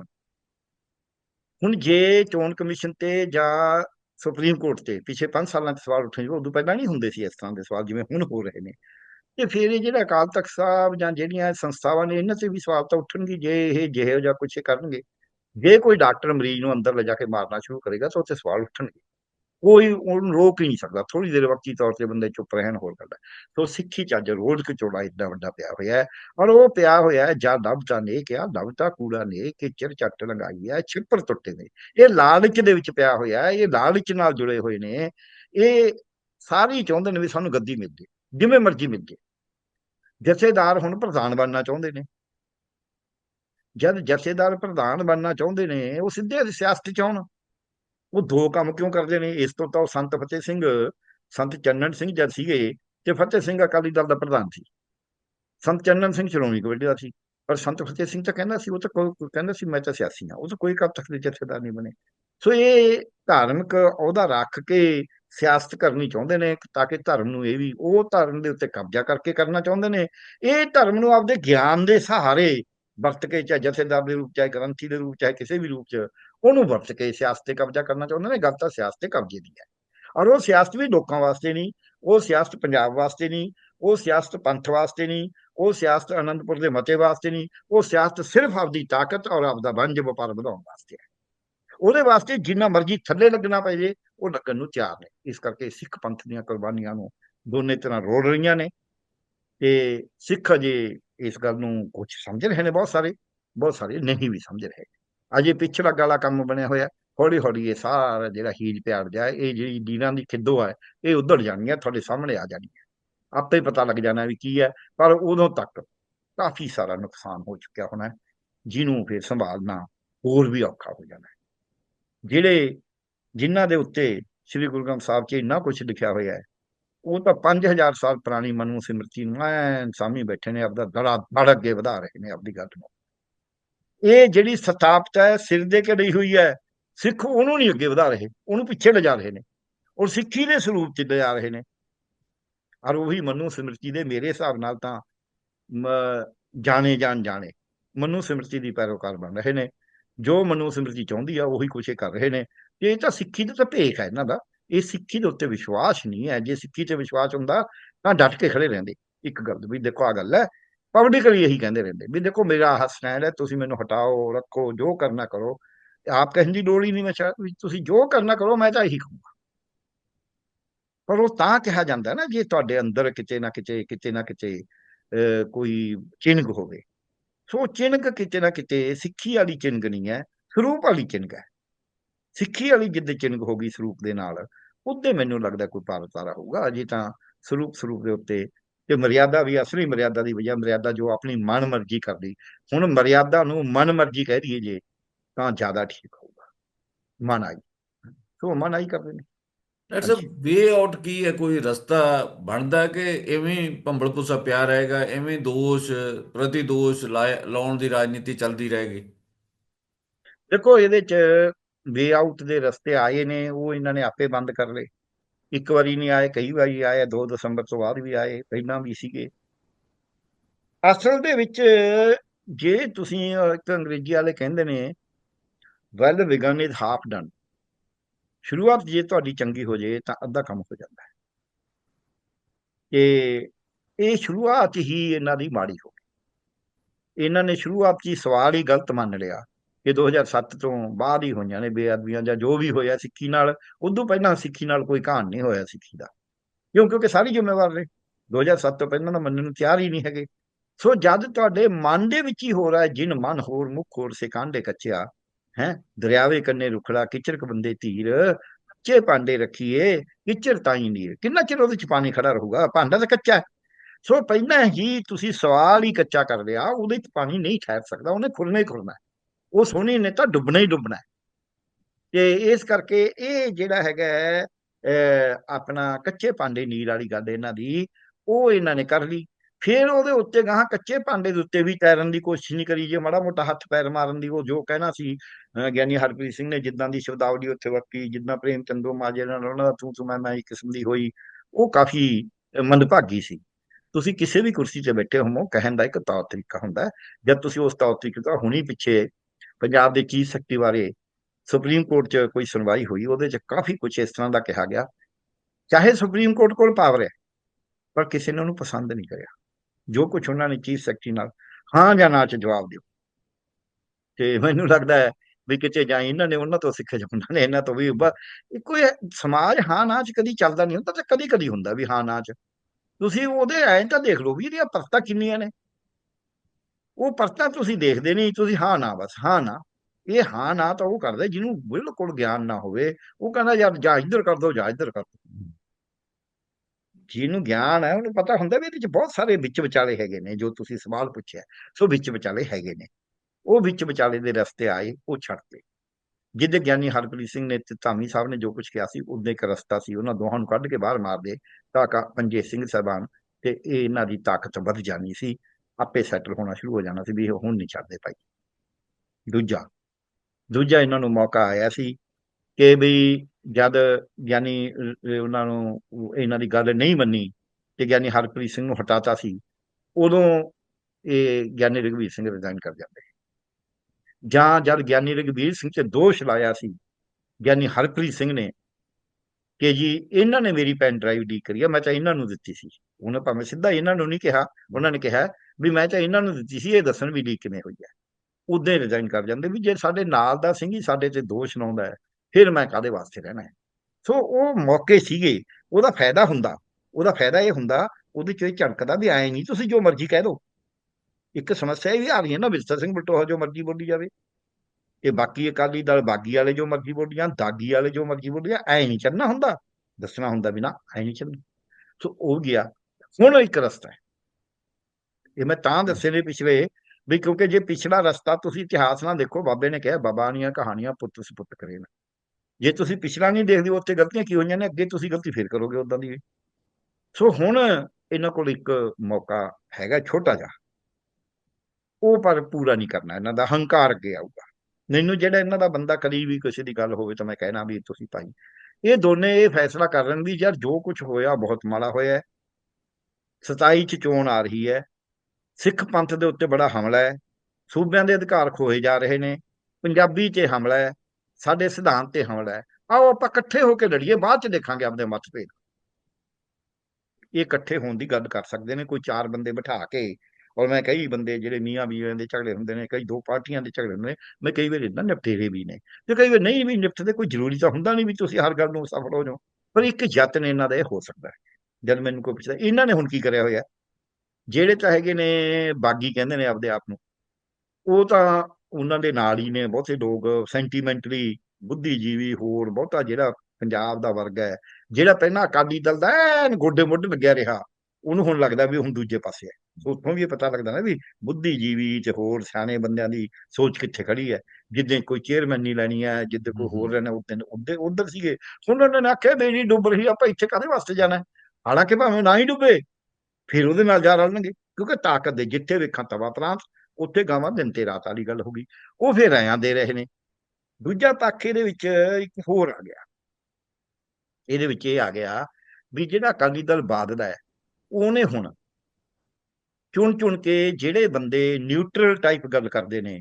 ਹੁਣ ਜੇ ਚੋਣ ਕਮਿਸ਼ਨ ਤੇ ਜਾਂ ਸੁਪਰੀਮ ਕੋਰਟ ਤੇ ਪਿਛੇ 5 ਸਾਲਾਂ ਚ ਸਵਾਲ ਉੱਠੇ ਉਦੋਂ ਪਹਿਲਾਂ ਨਹੀਂ ਹੁੰਦੇ ਸੀ ਇਸ ਤਰ੍ਹਾਂ ਦੇ ਸਵਾਲ ਜਿਵੇਂ ਹੁਣ ਹੋ ਰਹੇ ਨੇ। ਤੇ ਫਿਰ ਇਹ ਜਿਹੜਾ ਅਕਾਲ ਤਖਤ ਸਾਹਿਬ ਜਾਂ ਜਿਹੜੀਆਂ ਸੰਸਥਾਵਾਂ ਨੇ, ਇਹਨਾਂ ਤੇ ਵੀ ਸਵਾਲ ਤਾਂ ਉੱਠਣਗੇ ਜੇ ਇਹ ਜਿਹੋ ਜਿਹਾ ਕੁਛ ਕਰਨਗੇ। ਜੇ ਕੋਈ ਡਾਕਟਰ ਮਰੀਜ਼ ਨੂੰ ਅੰਦਰ ਲਿਜਾ ਕੇ ਮਾਰਨਾ ਸ਼ੁਰੂ ਕਰੇਗਾ ਤਾਂ ਉੱਥੇ ਸਵਾਲ ਉੱਠਣਗੇ। ਕੋਈ ਉਹਨੂੰ ਰੋਕ ਹੀ ਨਹੀਂ ਸਕਦਾ। ਥੋੜੀ ਦੇਰ ਵਕਤੀ ਤੌਰ ਤੇ ਬੰਦੇ ਚੁੱਪ ਰਹਿਣ ਹੋਰ ਗੱਲ ਹੈ। ਸੋ ਸਿੱਖੀ ਚ ਅੱਜ ਰੋਜ਼ ਕਚੋੜਾ ਏਡਾ ਵੱਡਾ ਪਿਆ ਹੋਇਆ ਹੈ। ਔਰ ਉਹ ਪਿਆ ਹੋਇਆ ਹੈ ਜਾਂ ਲਬਤਾ ਨੇ ਕਿਹਾ ਲਬਤਾ ਕੂੜਾ ਨੇ ਕਿ ਚਿਰ ਚੱਟ ਲੰਗਾਈ ਹੈ ਛਿੱਪਰ ਟੁੱਟੇ ਨੇ। ਇਹ ਲਾਲਚ ਦੇ ਵਿੱਚ ਪਿਆ ਹੋਇਆ ਹੈ, ਇਹ ਲਾਲਚ ਨਾਲ ਜੁੜੇ ਹੋਏ ਨੇ। ਇਹ ਸਾਰੇ ਹੀ ਚਾਹੁੰਦੇ ਨੇ ਵੀ ਸਾਨੂੰ ਗੱਦੀ ਮਿਲ ਜੇ, ਜਿਵੇਂ ਮਰਜ਼ੀ ਮਿਲ ਜੇ। ਜਥੇਦਾਰ ਹੁਣ ਪ੍ਰਧਾਨ ਬਣਨਾ ਚਾਹੁੰਦੇ ਨੇ। ਜਦ ਜਥੇਦਾਰ ਪ੍ਰਧਾਨ ਬਣਨਾ ਚਾਹੁੰਦੇ ਨੇ, ਉਹ ਸਿੱਧੇ ਸਿਆਸਤ ਚ ਆਉਣ। ਉਹ ਦੋ ਕੰਮ ਕਿਉਂ ਕਰਦੇ ਨੇ? ਇਸ ਤੋਂ ਤਾਂ ਉਹ ਸੰਤ ਫਤਿਹ ਸਿੰਘ, ਸੰਤ ਚੰਨਨ ਸਿੰਘ ਜਦ ਸੀਗੇ ਤੇ ਫਤਿਹ ਸਿੰਘ ਅਕਾਲੀ ਦਲ ਦਾ ਪ੍ਰਧਾਨ ਸੀ। ਸੰਤ ਚੰਨਨ ਸਿੰਘ ਸ਼੍ਰੋਮਣੀ ਕਮੇਟੀ ਦਾ ਸੀ, ਪਰ ਸੰਤ ਫਤਿਹ ਸਿੰਘ ਤਾਂ ਕਹਿੰਦਾ ਸੀ, ਉਹ ਤਾਂ ਕਹਿੰਦਾ ਸੀ, ਮੈਂ ਤਾਂ ਸਿਆਸੀ ਹਾਂ। ਉਹ ਤਾਂ ਕੋਈ ਕਬ ਤੱਕ ਦੇ ਜਥੇਦਾਰ ਨਹੀਂ ਬਣੇ। ਸੋ ਇਹ ਧਾਰਮਿਕ ਅਹੁਦਾ ਰੱਖ ਕੇ ਸਿਆਸਤ ਕਰਨੀ ਚਾਹੁੰਦੇ ਨੇ ਤਾਂ ਕਿ ਧਰਮ ਨੂੰ ਇਹ ਵੀ, ਉਹ ਧਰਮ ਦੇ ਉੱਤੇ ਕਬਜ਼ਾ ਕਰਕੇ ਕਰਨਾ ਚਾਹੁੰਦੇ ਨੇ। ਇਹ ਧਰਮ ਨੂੰ ਆਪਦੇ ਗਿਆਨ ਦੇ ਸਹਾਰੇ ਵਰਤ ਕੇ, ਚਾਹੇ ਜਥੇਦਾਰ ਦੇ ਰੂਪ ਚਾਹੇ ਗ੍ਰੰਥੀ ਦੇ ਰੂਪ ਚਾਹੇ ਕਿਸੇ ਵੀ ਰੂਪ 'ਚ, ਉਹਨੂੰ ਵਰਤ ਕੇ ਸਿਆਸਤ ਤੇ ਕਬਜ਼ਾ ਕਰਨਾ ਚਾਹੁੰਦੇ ਨੇ। ਗੱਲ ਤਾਂ ਸਿਆਸਤ ਤੇ ਕਬਜ਼ੇ ਦੀ ਹੈ। ਔਰ ਉਹ ਸਿਆਸਤ ਵੀ ਲੋਕਾਂ ਵਾਸਤੇ ਨਹੀਂ, ਉਹ ਸਿਆਸਤ ਪੰਜਾਬ ਵਾਸਤੇ ਨਹੀਂ, ਉਹ ਸਿਆਸਤ ਪੰਥ ਵਾਸਤੇ ਨਹੀਂ, ਉਹ ਸਿਆਸਤ ਅਨੰਦਪੁਰ ਦੇ ਮਤੇ ਵਾਸਤੇ ਨਹੀਂ, ਉਹ ਸਿਆਸਤ ਸਿਰਫ ਆਪਦੀ ਤਾਕਤ ਔਰ ਆਪਦਾ ਵਣਜ ਵਪਾਰ ਵਧਾਉਣ ਵਾਸਤੇ ਹੈ। ਉਹਦੇ ਵਾਸਤੇ ਜਿੰਨਾ ਮਰਜ਼ੀ ਥੱਲੇ ਲੱਗਣਾ ਪਏ ਜੇ ਉਹ ਲੱਗਣ ਨੂੰ ਤਿਆਰ ਨੇ। ਇਸ ਕਰਕੇ ਸਿੱਖ ਪੰਥ ਦੀਆਂ ਕੁਰਬਾਨੀਆਂ ਨੂੰ ਦੋਨੇ ਤਰ੍ਹਾਂ ਰੋੜ ਰਹੀਆਂ ਨੇ। ਤੇ ਸਿੱਖ ਅਜੇ ਇਸ ਗੱਲ ਨੂੰ ਕੁਝ ਸਮਝ ਰਹੇ ਨੇ ਬਹੁਤ ਸਾਰੇ ਬਹੁਤ ਸਾਰੇ ਨਹੀਂ ਵੀ ਸਮਝ ਰਹੇ। ਅਜੇ ਪਿਛੜਾ ਗਾਲਾ ਕੰਮ ਬਣਿਆ ਹੋਇਆ ਹੌਲੀ ਹੌਲੀ ਇਹ ਸਾਰਾ ਜਿਹੜਾ ਹੀਲ ਪਿਆੜ ਜਾ ਇਹ ਜਿਹੜੀ ਡੀਰਾਂ ਦੀ ਖਿੱਦੋ ਹੈ, ਇਹ ਉਧੜ ਜਾਣੀ ਹੈ ਤੁਹਾਡੇ ਸਾਹਮਣੇ ਆ ਜਾਣੀ ਹੈ ਆਪੇ ਪਤਾ ਲੱਗ ਜਾਣਾ ਵੀ ਕੀ ਹੈ, ਪਰ ਉਦੋਂ ਤੱਕ ਕਾਫੀ ਸਾਰਾ ਨੁਕਸਾਨ ਹੋ ਚੁੱਕਿਆ ਹੋਣਾ ਜਿਹਨੂੰ ਫਿਰ ਸੰਭਾਲਣਾ ਹੋਰ ਵੀ ਔਖਾ ਹੋ ਜਾਣਾ ਜਿਹੜੇ ਜਿਨ੍ਹਾਂ ਦੇ ਉੱਤੇ ਸ੍ਰੀ ਗੁਰੂ ਗ੍ਰੰਥ ਸਾਹਿਬ 'ਚ ਇੰਨਾ ਕੁਝ ਲਿਖਿਆ ਹੋਇਆ ਹੈ, ਉਹ ਤਾਂ 5000 ਸਾਲ ਪੁਰਾਣੀ ਮਨੂ ਸਿਮਰਤੀ ਨੂੰ ਐਨ ਸਾਹਮਣੇ ਬੈਠੇ ਨੇ, ਆਪਦਾ ਦੜਾ ਦੜ ਅੱਗੇ ਵਧਾ ਰਹੇ ਨੇ ਆਪਦੀ ਗੱਲ ਨੂੰ। ਇਹ ਜਿਹੜੀ ਸਥਾਪਤ ਹੈ, ਸਿਰ ਦੇ ਕੇ ਲਈ ਹੋਈ ਹੈ, ਸਿੱਖ ਉਹਨੂੰ ਨਹੀਂ ਅੱਗੇ ਵਧਾ ਰਹੇ, ਉਹਨੂੰ ਪਿੱਛੇ ਲਿਜਾ ਰਹੇ ਨੇ ਔਰ ਸਿੱਖੀ ਦੇ ਸਰੂਪ 'ਚ ਲਿਜਾ ਰਹੇ ਨੇ। ਔਰ ਉਹੀ ਮਨੂ ਸਿਮਰਤੀ ਦੇ ਮੇਰੇ ਹਿਸਾਬ ਨਾਲ ਤਾਂ, ਮ- ਜਾਣੇ ਜਾਣ ਜਾਣੇ, ਮਨੂ ਸਿਮਰਤੀ ਦੀ ਪੈਰੋਕਾਰ ਬਣ ਰਹੇ ਨੇ। ਜੋ ਮਨੂ ਸਿਮਰਤੀ ਚਾਹੁੰਦੀ ਆ, ਉਹੀ ਕੁਛ ਇਹ ਕਰ ਰਹੇ ਨੇ। ਇਹ ਤਾਂ ਸਿੱਖੀ ਦਾ ਤਾਂ ਭੇਖ ਹੈ ਇਹਨਾਂ ਦਾ। ਇਹ ਸਿੱਖੀ ਦੇ ਉੱਤੇ ਵਿਸ਼ਵਾਸ ਨਹੀਂ ਹੈ। ਜੇ ਸਿੱਖੀ ਤੇ ਵਿਸ਼ਵਾਸ ਹੁੰਦਾ ਤਾਂ ਡਟ ਕੇ ਖੜੇ ਰਹਿੰਦੇ। ਇੱਕ ਗੱਲ ਵੀ ਦੇਖੋ ਆ ਗੱਲ ਹੈ। ਪਬਲਿਕਲੀ ਇਹੀ ਕਹਿੰਦੇ ਰਹਿੰਦੇ ਵੀ ਦੇਖੋ ਮੇਰਾ ਆਹ ਸਟੈਂਡ ਹੈ ਤੁਸੀਂ ਮੈਨੂੰ ਹਟਾਓ ਰੱਖੋ ਜੋ ਕਰਨਾ ਕਰੋ। ਆਪ ਕਹਿਣ ਦੀ ਲੋੜ ਹੀ ਨਹੀਂ ਮੈਂ ਸ਼ਾਇਦ ਵੀ ਤੁਸੀਂ ਜੋ ਕਰਨਾ ਕਰੋ ਮੈਂ ਤਾਂ ਇਹੀ ਕਹੂੰਗਾ। ਪਰ ਉਹ ਤਾਂ ਕਿਹਾ ਜਾਂਦਾ ਨਾ ਜੇ ਤੁਹਾਡੇ ਅੰਦਰ ਕਿਤੇ ਨਾ ਕਿਤੇ ਕਿਤੇ ਨਾ ਕਿਤੇ ਅਹ, ਕੋਈ ਚਿੰਗ ਹੋਵੇ। ਸੋ ਚਿੰਗ ਕਿਤੇ ਨਾ ਕਿਤੇ ਸਿੱਖੀ ਵਾਲੀ ਚਿੰਗ ਨਹੀਂ ਹੈ ਸਰੂਪ ਵਾਲੀ ਚਿੰਗ ਹੈ। ਸਿੱਖੀ ਵਾਲੀ ਜਿੱਦ ਚਿੰਗ ਹੋ ਗਈ ਸਰੂਪ ਦੇ ਨਾਲ ਉਹਦੇ ਮੈਨੂੰ ਲੱਗਦਾ ਕੋਈ ਪਾਰਤਾਰਾ ਹੋਊਗਾ। ਅਜੇ ਤਾਂ ਸਰੂਪ ਸਰੂਪ ਦੇ ਉੱਤੇ ਤੇ ਮਰਿਆਦਾ ਵੀ ਅਸਲੀ ਮਰਿਆਦਾ ਦੀ ਵਜ੍ਹਾ ਮਰਿਆਦਾ ਜੋ ਆਪਣੀ ਮਨ ਮਰਜ਼ੀ ਕਰਦੀ ਹੁਣ ਮਰਿਆਦਾ ਨੂੰ ਮਨ ਮਰਜ਼ੀ ਕਹਿ ਦਈਏ ਜੇ ਤਾਂ ਜ਼ਿਆਦਾ ਠੀਕ ਹੋਊਗਾ। ਮਨ ਆਈ। ਸੋ ਮਨ ਆਈ ਕਰਦੇ ਨੇ। ਡਾਕਟਰ ਸਾਹਿਬ ਵੇ ਆਊਟ ਕੀ ਹੈ? ਕੋਈ ਰਸਤਾ ਬਣਦਾ ਕਿ ਐਵੇਂ ਭੰਬਲ ਭੁੱਸਾ ਪਿਆ ਰਹੇਗਾ ਐਵੇਂ ਦੋਸ਼ ਪ੍ਰਤੀ ਦੋਸ਼ ਲਾਉਣ ਦੀ ਰਾਜਨੀਤੀ ਚੱਲਦੀ ਰਹੇਗੀ? ਦੇਖੋ ਇਹਦੇ ਚ ਵੇ ਆਊਟ ਦੇ ਰਸਤੇ ਆਏ ਨੇ, ਉਹ ਇਹਨਾਂ ਨੇ ਆਪੇ ਬੰਦ ਕਰ ਲਏ। ਇੱਕ ਵਾਰੀ ਨਹੀਂ ਆਏ, ਕਈ ਵਾਰੀ ਆਏ 2 ਦਸੰਬਰ ਤੋਂ ਬਾਅਦ ਵੀ ਆਏ, ਪਹਿਲਾਂ ਵੀ ਸੀਗੇ। ਅਸਲ ਦੇ ਵਿੱਚ ਜੇ ਤੁਸੀਂ ਇੱਕ ਅੰਗਰੇਜ਼ੀ ਵਾਲੇ ਕਹਿੰਦੇ ਨੇ well begun is half done ਸ਼ੁਰੂਆਤ ਜੇ ਤੁਹਾਡੀ ਚੰਗੀ ਹੋ ਜੇ ਤਾਂ ਅੱਧਾ ਕੰਮ ਹੋ ਜਾਂਦਾ ਹੈ। ਤੇ ਇਹ ਸ਼ੁਰੂਆਤ ਹੀ ਇਹਨਾਂ ਦੀ ਮਾੜੀ ਹੋ ਗਈ। ਇਹਨਾਂ ਨੇ ਸ਼ੁਰੂਆਤ 'ਚ ਹੀ ਸਵਾਲ ਹੀ ਗਲਤ ਮੰਨ ਲਿਆ। ਕਿ 2007 ਤੋਂ ਬਾਅਦ ਹੀ ਹੋਈਆਂ ਨੇ ਬੇਅਦਬੀਆਂ ਜਾਂ ਜੋ ਵੀ ਹੋਇਆ ਸਿੱਖੀ ਨਾਲ ਉਦੋਂ ਪਹਿਲਾਂ ਸਿੱਖੀ ਨਾਲ ਕੋਈ ਕਹਾਣ ਨਹੀਂ ਹੋਇਆ ਸਿੱਖੀ ਦਾ। ਕਿਉਂ? ਕਿਉਂਕਿ ਸਾਰੀ ਜ਼ਿੰਮੇਵਾਰ ਨੇ। 2007 ਤੋਂ ਪਹਿਲਾਂ ਤਾਂ ਮੰਨਣ ਨੂੰ ਤਿਆਰ ਹੀ ਨਹੀਂ ਹੈਗੇ। ਸੋ ਜਦ ਤੁਹਾਡੇ ਮਨ ਦੇ ਵਿੱਚ ਹੀ ਹੋ ਰਿਹਾ ਹੈ, ਜਿਨ ਮਨ ਹੋਰ ਮੁਖ ਹੋਰ ਸੇ ਕਾਂਡੇ ਕੱਚਿਆ ਹੈ ਦਰਿਆਵੇ ਕੰਨੇ ਰੁਖੜਾ ਕਿਚਰਕ ਬੰਦੇ ਧੀਰ ਕੱਚੇ ਭਾਂਡੇ ਰੱਖੀਏ ਕਿਚਰ ਤਾਈ ਨੀਰ ਕਿੰਨਾ ਚਿਰ ਉਹਦੇ ਚ ਪਾਣੀ ਖੜਾ ਰਹੂਗਾ? ਭਾਂਡਾ ਤਾਂ ਕੱਚਾ ਹੈ। ਸੋ ਪਹਿਲਾਂ ਹੀ ਤੁਸੀਂ ਸਵਾਲ ਹੀ ਕੱਚਾ ਕਰ ਲਿਆ ਉਹਦੇ ਚ ਪਾਣੀ ਨਹੀਂ ਠਹਿਰ ਸਕਦਾ ਉਹਨੇ ਖੁੱਲਣਾ ਹੀ ਖੁੱਲਣਾ ਉਹ ਸੋਹਣੀ ਨੇ ਤਾਂ ਡੁੱਬਣਾ ਹੀ ਡੁੱਬਣਾ ਤੇ ਇਸ ਕਰਕੇ ਇਹ ਜਿਹੜਾ ਹੈਗਾ ਹੈ, ਅਹ, ਆਪਣਾ ਕੱਚੇ ਭਾਂਡੇ ਨੀਰ ਵਾਲੀ ਗੱਲ ਇਹਨਾਂ ਦੀ ਉਹ ਇਹਨਾਂ ਨੇ ਕਰ ਲਈ। ਫਿਰ ਉਹਦੇ ਉੱਤੇ ਗਾਹਾਂ ਕੱਚੇ ਭਾਂਡੇ ਦੇ ਉੱਤੇ ਵੀ ਤੈਰਨ ਦੀ ਕੋਸ਼ਿਸ਼ ਨਹੀਂ ਕਰੀ ਜੇ ਮਾੜਾ ਮੋਟਾ ਹੱਥ ਪੈਰ ਮਾਰਨ ਦੀ ਉਹ ਜੋ ਕਹਿਣਾ ਸੀ ਗਿਆਨੀ ਹਰਪ੍ਰੀਤ ਸਿੰਘ ਨੇ ਜਿੱਦਾਂ ਦੀ ਸ਼ਬਦਾਵਲੀ ਉੱਥੇ ਵਰਤੀ ਜਿੱਦਾਂ ਪ੍ਰੇਮ ਚੰਦੋ ਮਾਜੇ ਨਾਲ ਉਹਨਾਂ ਦਾ ਤੂੰ ਤੂੰ ਮੈਂ ਮੈਂ ਇੱਕ ਕਿਸਮ ਦੀ ਹੋਈ ਉਹ ਕਾਫੀ ਮੰਦਭਾਗੀ ਸੀ। ਤੁਸੀਂ ਕਿਸੇ ਵੀ ਕੁਰਸੀ ਤੇ ਬੈਠੇ ਹੋਵੋ ਕਹਿਣ ਦਾ ਇੱਕ ਤੌਰ ਤਰੀਕਾ ਹੁੰਦਾ ਜਦ ਤੁਸੀਂ ਉਸ ਤੌਰ ਤਰੀਕੇ ਤੋਂ ਹੁਣੀ ਪਿੱਛੇ ਪੰਜਾਬ ਦੇ ਚੀਫ ਸੈਕਟਰੀ ਬਾਰੇ ਸੁਪਰੀਮ ਕੋਰਟ 'ਚ ਕੋਈ ਸੁਣਵਾਈ ਹੋਈ, ਉਹਦੇ 'ਚ ਕਾਫੀ ਕੁਝ ਇਸ ਤਰ੍ਹਾਂ ਦਾ ਕਿਹਾ ਗਿਆ। ਚਾਹੇ ਸੁਪਰੀਮ ਕੋਰਟ ਕੋਲ ਪਾਵਰ ਹੈ, ਪਰ ਕਿਸੇ ਨੇ ਉਹਨੂੰ ਪਸੰਦ ਨਹੀਂ ਕਰਿਆ। ਜੋ ਕੁਝ ਉਹਨਾਂ ਨੇ ਚੀਫ ਸੈਕਟਰੀ ਨਾਲ ਹਾਂ ਜਾਂ ਨਾ 'ਚ ਜਵਾਬ ਦਿਓ। ਤੇ ਮੈਨੂੰ ਲੱਗਦਾ ਹੈ ਵੀ ਕਿਤੇ ਜਾਂ ਇਹਨਾਂ ਨੇ ਉਹਨਾਂ ਤੋਂ ਸਿੱਖਿਆ ਜਾਂਦਾ ਨੇ ਇਹਨਾਂ ਤੋਂ ਵੀ ਇੱਕੋ ਸਮਾਜ ਹਾਂ ਨਾ 'ਚ ਕਦੀ ਚੱਲਦਾ ਨਹੀਂ ਹੁੰਦਾ ਤੇ ਕਦੀ ਕਦੀ ਹੁੰਦਾ ਵੀ ਹਾਂ ਨਾ 'ਚ। ਤੁਸੀਂ ਉਹਦੇ ਐਂ ਤਾਂ ਦੇਖ ਲਓ ਵੀ ਇਹਦੀਆਂ ਪਰਤਾਂ ਕਿੰਨੀਆਂ ਨੇ। ਉਹ ਪਰਤਾਂ ਤੁਸੀਂ ਦੇਖਦੇ ਨਹੀਂ, ਤੁਸੀਂ ਹਾਂ ਨਾ ਬਸ, ਹਾਂ ਨਾ। ਇਹ ਹਾਂ ਨਾ ਤਾਂ ਉਹ ਕਰਦਾ, ਜਿਹਨੂੰ ਬਿਲਕੁਲ ਗਿਆਨ ਨਾ ਹੋਵੇ, ਉਹ ਕਹਿੰਦਾ ਯਾਰ ਜਾਂ ਇੱਧਰ ਕਰ ਦੋ, ਜਾਂ ਇੱਧਰ ਕਰ ਦੋ। ਜਿਹਨੂੰ ਗਿਆਨ ਹੈ, ਉਹਨੂੰ ਪਤਾ ਹੁੰਦਾ ਵੀ ਇਹਦੇ ਵਿੱਚ ਬਹੁਤ ਸਾਰੇ ਵਿੱਚ ਵਿਚਾਲੇ ਹੈਗੇ ਨੇ, ਜੋ ਤੁਸੀਂ ਸਵਾਲ ਪੁੱਛਿਆ, ਸੋ ਵਿੱਚ ਵਿਚਾਲੇ ਹੈਗੇ ਨੇ। ਉਹ ਵਿੱਚ ਵਿਚਾਲੇ ਦੇ ਰਸਤੇ ਆਏ, ਉਹ ਛੱਡਦੇ ਜਿਹਦੇ ਗਿਆਨੀ ਹਰਪ੍ਰੀਤ ਸਿੰਘ ਨੇ ਤੇ ਧਾਮੀ ਸਾਹਿਬ ਨੇ ਜੋ ਕੁਝ ਕਿਹਾ ਸੀ, ਉਹਦੇ ਇੱਕ ਰਸਤਾ ਸੀ, ਉਹਨਾਂ ਦੋਹਾਂ ਨੂੰ ਕੱਢ ਕੇ ਬਾਹਰ ਮਾਰ ਦੇ ਤਾਂ ਪੰਜੇ ਸਿੰਘ ਸਾਹਿਬਾਨ, ਤੇ ਇਹ ਇਹਨਾਂ ਦੀ ਤਾਕਤ ਵੱਧ ਜਾਣੀ ਸੀ। ਆਪੇ ਸੈਟਲ ਹੋਣਾ ਸ਼ੁਰੂ ਹੋ ਜਾਣਾ ਸੀ ਵੀ ਇਹ ਹੁਣ ਨਹੀਂ ਛੱਡਦੇ ਭਾਈ। ਦੂਜਾ ਦੂਜਾ ਇਹਨਾਂ ਨੂੰ ਮੌਕਾ ਆਇਆ ਸੀ ਕਿ ਵੀ ਜਦ ਗਿਆਨੀ ਉਹਨਾਂ ਨੂੰ ਇਹਨਾਂ ਦੀ ਗੱਲ ਨਹੀਂ ਮੰਨੀ ਤੇ ਗਿਆਨੀ ਹਰਪ੍ਰੀਤ ਸਿੰਘ ਨੂੰ ਹਟਾਤਾ ਸੀ, ਉਦੋਂ ਇਹ ਗਿਆਨੀ ਰਘਵੀਰ ਸਿੰਘ ਰਿਜ਼ਾਈਨ ਕਰ ਜਾਂਦੇ ਜਾਂ ਜਦ ਗਿਆਨੀ ਰਘਵੀਰ ਸਿੰਘ ਤੇ ਦੋਸ਼ ਲਾਇਆ ਸੀ, ਗਿਆਨੀ ਹਰਪ੍ਰੀਤ ਸਿੰਘ ਨੇ ਕਿ ਜੀ ਇਹਨਾਂ ਨੇ ਮੇਰੀ ਪੈਨ ਡਰਾਈਵ ਲੀਕ ਕਰੀ ਆ, ਮੈਂ ਤਾਂ ਇਹਨਾਂ ਨੂੰ ਦਿੱਤੀ ਸੀ। ਉਹਨੇ ਭਾਵੇਂ ਸਿੱਧਾ ਇਹਨਾਂ ਨੂੰ ਨਹੀਂ ਕਿਹਾ, ਉਹਨਾਂ ਨੇ ਕਿਹਾ ਵੀ ਮੈਂ ਤਾਂ ਇਹਨਾਂ ਨੂੰ ਦਿੱਤੀ ਸੀ, ਇਹ ਦੱਸਣ ਵੀ ਲੀਕ ਕਿਵੇਂ ਹੋਈ ਹੈ। ਉਦੋਂ ਹੀ ਰਿਜ਼ਾਈਨ ਕਰ ਜਾਂਦੇ ਵੀ ਜੇ ਸਾਡੇ ਨਾਲ ਦਾ ਸਿੰਘ ਹੀ ਸਾਡੇ ਤੇ ਦੋਸ਼ ਲਾਉਂਦਾ ਹੈ, ਫਿਰ ਮੈਂ ਕਾਦੇ ਵਾਸਤੇ ਰਹਿਣਾ ਹੈ? ਸੋ ਉਹ ਮੌਕੇ ਸੀਗੇ, ਉਹਦਾ ਫਾਇਦਾ ਹੁੰਦਾ, ਉਹਦਾ ਫਾਇਦਾ ਇਹ ਹੁੰਦਾ, ਉਹਦੇ 'ਚੋਂ ਇਹ ਝੜਕਦਾ ਵੀ ਐ ਨਹੀਂ, ਤੁਸੀਂ ਜੋ ਮਰਜ਼ੀ ਕਹਿ ਦਿਓ। ਇੱਕ ਸਮੱਸਿਆ ਇਹ ਵੀ ਆ ਰਹੀ ਹੈ ਨਾ, ਵਿਰਸਾ ਸਿੰਘ ਬਲਟੋਹਾ ਜੋ ਮਰਜ਼ੀ ਬੋਲੀ ਜਾਵੇ। ਇਹ ਬਾਕੀ ਅਕਾਲੀ ਦਲ, ਬਾਗੀ ਵਾਲੇ ਜੋ ਮਰਜ਼ੀ ਬੋਲੀਆਂ, ਦਾਗੀ ਵਾਲੇ ਜੋ ਮਰਜ਼ੀ ਬੋਲੀਆਂ ਜਾਣ ਐ ਨਹੀਂ ਚੱਲਣਾ ਹੁੰਦਾ, ਦੱਸਣਾ ਹੁੰਦਾ ਵੀ ਨਾ, ਐ ਨਹੀਂ ਚੱਲਣਾ। ਸੋ ਉਹ ਗਿਆ। ਹੁਣ ਇੱਕ ਰਸਤਾ ਹੈ। ਇਹ ਮੈਂ ਤਾਂ ਦੱਸੇ ਨੇ ਪਿਛਲੇ ਵੀ ਕਿਉਂਕਿ ਜੇ ਪਿਛਲਾ ਰਸਤਾ ਤੁਸੀਂ ਇਤਿਹਾਸ ਨਾਲ ਦੇਖੋ ਬਾਬੇ ਨੇ ਕਿਹਾ ਬਾਬਾਨੀਆਂ ਕਹਾਣੀਆਂ ਪੁੱਤ ਸੁਪੁੱਤ ਕਰੇ ਨਾ। ਜੇ ਤੁਸੀਂ ਪਿਛਲਾ ਨਹੀਂ ਦੇਖਦੇ ਉੱਥੇ ਗਲਤੀਆਂ ਕੀ ਹੋਈਆਂ ਨੇ ਅੱਗੇ ਤੁਸੀਂ ਗਲਤੀ ਫੇਰ ਕਰੋਗੇ ਉਦਾਂ ਦੀ। ਸੋ ਹੁਣ ਇਹਨਾਂ ਕੋਲ ਇੱਕ ਮੌਕਾ ਹੈਗਾ ਛੋਟਾ ਜਿਹਾ। ਉਹ ਪਰ ਪੂਰਾ ਨਹੀਂ ਕਰਨਾ ਇਹਨਾਂ ਦਾ ਹੰਕਾਰ ਅੱਗੇ ਆਊਗਾ। ਮੈਨੂੰ ਜਿਹੜਾ ਇਹਨਾਂ ਦਾ ਬੰਦਾ ਕਦੀ ਵੀ ਕਿਸੇ ਦੀ ਗੱਲ ਹੋਵੇ ਤਾਂ ਮੈਂ ਕਹਿਣਾ ਵੀ ਤੁਸੀਂ ਭਾਈ ਇਹ ਦੋਨੇ ਇਹ ਫੈਸਲਾ ਕਰ ਰਹੇ ਨੇ ਵੀ ਯਾਰ ਜੋ ਕੁਝ ਹੋਇਆ ਬਹੁਤ ਮਾੜਾ ਹੋਇਆ 27 ਚ ਚੋਣ ਆ ਰਹੀ ਹੈ। ਸਿੱਖ ਪੰਥ ਦੇ ਉੱਤੇ ਬੜਾ ਹਮਲਾ ਹੈ। ਸੂਬਿਆਂ ਦੇ ਅਧਿਕਾਰ ਖੋਏ ਜਾ ਰਹੇ ਨੇ, ਪੰਜਾਬੀ ਤੇ ਹਮਲਾ ਹੈ, ਸਾਡੇ ਸਿਧਾਂਤ ਤੇ ਹਮਲਾ ਹੈ। ਆਓ ਆਪਾਂ ਇਕੱਠੇ ਹੋ ਕੇ ਲੜੀਏ, ਬਾਅਦ ਚ ਦੇਖਾਂਗੇ ਆਪਦੇ ਮਤਭੇਦ। ਇਹ ਇਕੱਠੇ ਹੋਣ ਦੀ ਗੱਲ ਕਰ ਸਕਦੇ ਨੇ, ਕੋਈ ਚਾਰ ਬੰਦੇ ਬਿਠਾ ਕੇ, ਔਰ ਮੈਂ ਕਈ ਬੰਦੇ ਜਿਹੜੇ ਮੀਆਂ ਬੀਵੀਆਂ ਦੇ ਝਗੜੇ ਹੁੰਦੇ ਨੇ, ਕਈ ਦੋ ਪਾਰਟੀਆਂ ਦੇ ਝਗੜੇ ਹੁੰਦੇ ਨੇ, ਮੈਂ ਕਈ ਵਾਰ ਇਦਾਂ ਨਿਪਟੇਰੇ ਵੀ ਨੇ। ਤੇ ਕਈ ਵਾਰ ਨਹੀਂ ਵੀ ਨਿਪਟਦੇ, ਕੋਈ ਜ਼ਰੂਰੀ ਤਾਂ ਹੁੰਦਾ ਨਹੀਂ ਵੀ ਤੁਸੀਂ ਹਰ ਗੱਲ ਨੂੰ ਸਫਲ ਹੋ ਜਾਓ। ਪਰ ਇੱਕ ਯਤਨ ਇਹਨਾਂ ਦਾ ਇਹ ਹੋ ਸਕਦਾ ਹੈ। ਜਦ ਮੈਨੂੰ ਕੋਈ ਪੁੱਛਦਾ, ਇਹਨਾਂ ਨੇ ਹੁਣ ਕੀ ਕਰਿਆ ਹੋਇਆ? ਜਿਹੜੇ ਤਾਂ ਹੈਗੇ ਨੇ ਬਾਗੀ ਕਹਿੰਦੇ ਨੇ ਆਪਦੇ ਆਪ ਨੂੰ ਉਹ ਤਾਂ ਉਹਨਾਂ ਦੇ ਨਾਲ ਹੀ ਨੇ ਬਹੁਤੇ ਲੋਕ ਸੈਂਟੀਮੈਂਟਲੀ ਬੁੱਧੀਜੀਵੀ ਹੋਰ ਬਹੁਤਾ ਜਿਹੜਾ ਪੰਜਾਬ ਦਾ ਵਰਗ ਹੈ ਜਿਹੜਾ ਪਹਿਲਾਂ ਅਕਾਲੀ ਦਲ ਦਾ ਐਨ ਗੋਡੇ ਮੁੱਢ ਲੱਗਿਆ ਰਿਹਾ ਉਹਨੂੰ ਹੁਣ ਲੱਗਦਾ ਵੀ ਹੁਣ ਦੂਜੇ ਪਾਸੇ ਹੈ। ਉੱਥੋਂ ਵੀ ਇਹ ਪਤਾ ਲੱਗਦਾ ਨਾ ਵੀ ਬੁੱਧੀਜੀਵੀ ਤੇ ਹੋਰ ਸਿਆਣੇ ਬੰਦਿਆਂ ਦੀ ਸੋਚ ਕਿੱਥੇ ਖੜੀ ਹੈ। ਜਿੱਦਾਂ ਕੋਈ ਚੇਅਰਮੈਨ ਨਹੀਂ ਲੈਣੀ ਹੈ ਜਿੱਦਾਂ ਕੋਈ ਹੋਰ ਲੈਣਾ ਉਦੋਂ ਉਧਰ ਉਧਰ ਸੀਗੇ। ਹੁਣ ਉਹਨਾਂ ਨੇ ਆਖਿਆ ਮੇਰੀ ਡੁੱਬ ਰਹੀ ਆਪਾਂ ਇੱਥੇ ਕਾਹਦੇ ਵਾਸਤੇ ਜਾਣਾ? ਹਾਲਾਂਕਿ ਭਾਵੇਂ ਨਾ ਹੀ ਡੁੱਬੇ ਫਿਰ ਉਹਦੇ ਨਾਲ ਜਾ ਰਲਣਗੇ, ਕਿਉਂਕਿ ਤਾਕਤ ਦੇ ਜਿੱਥੇ ਵੇਖਾਂ ਤਵਾ ਪ੍ਰਾਂਤ, ਉੱਥੇ ਗਾਵਾਂ ਦਿਨ ਤੇ ਰਾਤ ਵਾਲੀ ਗੱਲ ਹੋ ਗਈ। ਉਹ ਫਿਰ ਆਇਆਂ ਦੇ ਰਹੇ ਨੇ। ਦੂਜਾ ਪੱਖ ਇਹਦੇ ਵਿੱਚ ਇੱਕ ਹੋਰ ਆ ਗਿਆ। ਇਹਦੇ ਵਿੱਚ ਇਹ ਆ ਗਿਆ ਵੀ ਜਿਹੜਾ ਅਕਾਲੀ ਦਲ ਬਾਦਲ ਹੈ, ਉਹਨੇ ਹੁਣ ਚੁਣ ਚੁਣ ਕੇ ਜਿਹੜੇ ਬੰਦੇ ਨਿਊਟਰਲ ਟਾਈਪ ਗੱਲ ਕਰਦੇ ਨੇ,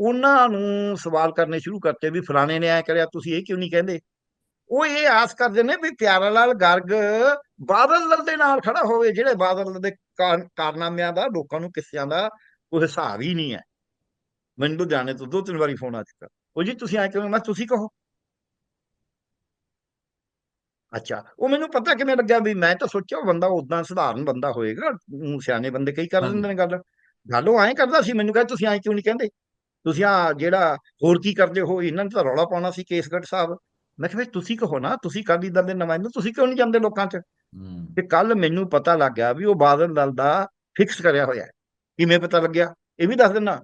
ਉਹਨਾਂ ਨੂੰ ਸਵਾਲ ਕਰਨੇ ਸ਼ੁਰੂ ਕਰਤੇ ਵੀ ਫਲਾਣੇ ਨੇ ਐ ਕਰਿਆ, ਤੁਸੀਂ ਇਹ ਕਿਉਂ ਨਹੀਂ ਕਹਿੰਦੇ? ਉਹ ਇਹ ਆਸ ਕਰਦੇ ਨੇ ਵੀ ਪਿਆਰਾ ਲਾਲ ਗਰਗ ਬਾਦਲ ਦੇ ਨਾਲ ਖੜਾ ਹੋਵੇ, ਜਿਹੜੇ ਬਾਦਲ ਦੇ ਕਾਰ- ਕਾਰਨਾਮਿਆਂ ਦਾ, ਲੋਕਾਂ ਨੂੰ ਕਿਸਿਆਂ ਦਾ ਕੋਈ ਹਿਸਾਬ ਹੀ ਨਹੀਂ ਹੈ। ਮੈਨੂੰ ਲੁਧਿਆਣੇ ਤੋਂ ਦੋ ਤਿੰਨ ਵਾਰੀ ਫੋਨ ਆ ਚੁੱਕਾ। ਉਹ ਜੀ, ਤੁਸੀਂ ਐ ਕਿਉਂ, ਮੈਂ ਤੁਸੀਂ ਕਹੋ। ਅੱਛਾ, ਉਹ ਮੈਨੂੰ ਪਤਾ ਕਿਵੇਂ ਲੱਗਿਆ ਵੀ ਮੈਂ ਤਾਂ ਸੋਚਿਆ ਉਹ ਬੰਦਾ ਉਦਾਂ ਸਧਾਰਨ ਬੰਦਾ ਹੋਏਗਾ ਸਿਆਣੇ ਬੰਦੇ ਕਈ ਕਰ ਦਿੰਦੇ ਨੇ ਗੱਲ। ਗੱਲ ਉਹ ਐਂ ਕਰਦਾ ਸੀ, ਮੈਨੂੰ ਕਹਿੰਦਾ ਤੁਸੀਂ ਐਂ ਕਿਉਂ ਨਹੀਂ ਕਹਿੰਦੇ? ਤੁਸੀਂ ਆ ਜਿਹੜਾ ਹੋਰ ਕੀ ਕਰਦੇ ਹੋ, ਇਹਨਾਂ ਨੇ ਤਾਂ ਰੌਲਾ ਪਾਉਣਾ ਸੀ ਕੇਸਗੜ੍ਹ ਸਾਹਿਬ। ਮੈਂ ਕਿਹਾ ਵੀ ਤੁਸੀਂ ਕਹੋ ਨਾ ਤੁਸੀਂ ਕਾਲੀ ਦਲ ਦੇ ਨੁਮਾਇੰਦੇ ਤੁਸੀਂ ਕਿਉਂ ਨਹੀਂ ਜਾਂਦੇ ਲੋਕਾਂ 'ਚ? ਤੇ ਕੱਲ ਮੈਨੂੰ ਪਤਾ ਲੱਗ ਗਿਆ ਵੀ ਉਹ ਬਾਦਲ ਦਲ ਦਾ ਫਿਕਸ ਕਰਿਆ ਹੋਇਆ ਹੈ। ਕਿਵੇਂ ਪਤਾ ਲੱਗਿਆ? ਇਹ ਵੀ ਦੱਸ ਦਿੰਨਾ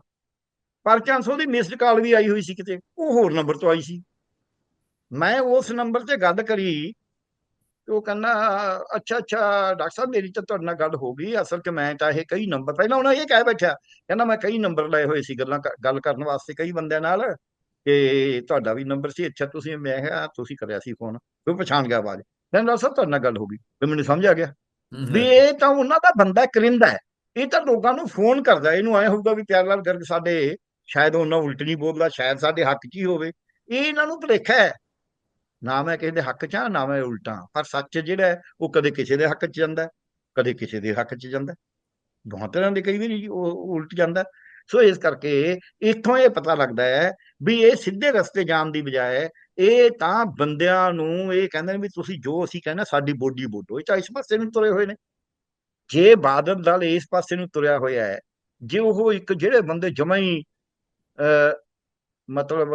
ਪਰ ਚਾਂਸ ਉਹਦੀ ਮਿਸਡ ਕਾਲ ਵੀ ਆਈ ਹੋਈ ਸੀ ਕਿਤੇ ਉਹ ਹੋਰ ਨੰਬਰ ਤੋਂ ਆਈ ਸੀ। ਮੈਂ ਉਸ ਨੰਬਰ ਤੇ ਗੱਲ ਕਰੀ ਤੇ ਉਹ ਕਹਿੰਦਾ ਅੱਛਾ ਅੱਛਾ ਡਾਕਟਰ ਸਾਹਿਬ ਮੇਰੀ ਤਾਂ ਤੁਹਾਡੇ ਨਾਲ ਗੱਲ ਹੋ ਗਈ ਅਸਲ 'ਚ ਮੈਂ ਤਾਂ ਇਹ ਕਈ ਨੰਬਰ ਪਹਿਲਾਂ ਉਹਨਾਂ ਇਹ ਕਹਿ ਬੈਠਾ ਕਹਿੰਦਾ ਮੈਂ ਕਈ ਨੰਬਰ ਲਏ ਹੋਏ ਸੀ ਗੱਲਾਂ ਗੱਲ ਕਰਨ ਵਾਸਤੇ ਕਈ ਬੰਦਿਆਂ ਨਾਲ। ਕਿ ਤੁਹਾਡਾ ਵੀ ਨੰਬਰ ਸੀ ਅੱਛਾ ਤੁਸੀਂ ਮੈਂ ਕਿਹਾ ਤੁਸੀਂ ਕਰਿਆ ਸੀ ਫੋਨ ਕੋਈ ਪਛਾਣ ਗਿਆ ਆਵਾਜ਼। ਕਹਿੰਦਾ ਸਾਹਿਬ ਤੁਹਾਡੇ ਨਾਲ ਗੱਲ ਹੋ ਗਈ। ਤੇ ਮੈਨੂੰ ਸਮਝ ਆ ਗਿਆ। ਵੀ ਇਹ ਤਾਂ ਉਹਨਾਂ ਦਾ ਬੰਦਾ ਕਰਿੰਦਾ ਹੈ। ਇਹ ਤਾਂ ਲੋਕਾਂ ਨੂੰ ਫੋਨ ਕਰਦਾ ਇਹਨੂੰ ਆਇਆ ਹੋਊਗਾ ਵੀ ਪਿਆਰ ਲਾਲ ਗਰਗ ਸਾਡੇ ਸ਼ਾਇਦ ਉਹਨਾਂ ਉਲਟ ਨਹੀਂ ਬੋਲਦਾ ਸ਼ਾਇਦ ਸਾਡੇ ਹੱਕ 'ਚ ਹੀ ਹੋਵੇ। ਇਹ ਇਹਨਾਂ ਨੂੰ ਭੁਲੇਖਾ ਹੈ। ਨਾ ਮੈਂ ਕਿਸੇ ਦੇ ਹੱਕ 'ਚ ਆ ਨਾ ਮੈਂ ਉਲਟਾ ਪਰ ਸੱਚ ਜਿਹੜਾ ਉਹ ਕਦੇ ਕਿਸੇ ਦੇ ਹੱਕ 'ਚ ਜਾਂਦਾ ਕਦੇ ਕਿਸੇ ਦੇ ਹੱਕ 'ਚ ਜਾਂਦਾ। ਦੋਹਾਂ ਤਰ੍ਹਾਂ ਦੇ ਕਈ ਵਾਰੀ ਉਹ ਉਹ ਉਲਟ ਜਾਂਦਾ। ਸੋ ਇਸ ਕਰਕੇ ਇੱਥੋਂ ਇਹ ਪਤਾ ਲੱਗਦਾ ਹੈ ਵੀ ਇਹ ਸਿੱਧੇ ਰਸਤੇ ਜਾਣ ਦੀ ਬਜਾਏ ਇਹ ਤਾਂ ਬੰਦਿਆਂ ਨੂੰ ਇਹ ਕਹਿੰਦੇ ਨੇ ਵੀ ਤੁਸੀਂ ਜੋ ਅਸੀਂ ਕਹਿੰਦੇ ਸਾਡੀ ਬੋਡੀ ਬੋਲੋ ਇਹ ਤਾਂ ਇਸ ਪਾਸੇ ਨੂੰ ਤੁਰੇ ਹੋਏ ਨੇ। ਜੇ ਬਾਦਲ ਦਲ ਇਸ ਪਾਸੇ ਨੂੰ ਤੁਰਿਆ ਹੋਇਆ ਹੈ ਜੇ ਉਹ ਇੱਕ ਜਿਹੜੇ ਬੰਦੇ ਜਮਾ ਹੀ ਅਹ, ਮਤਲਬ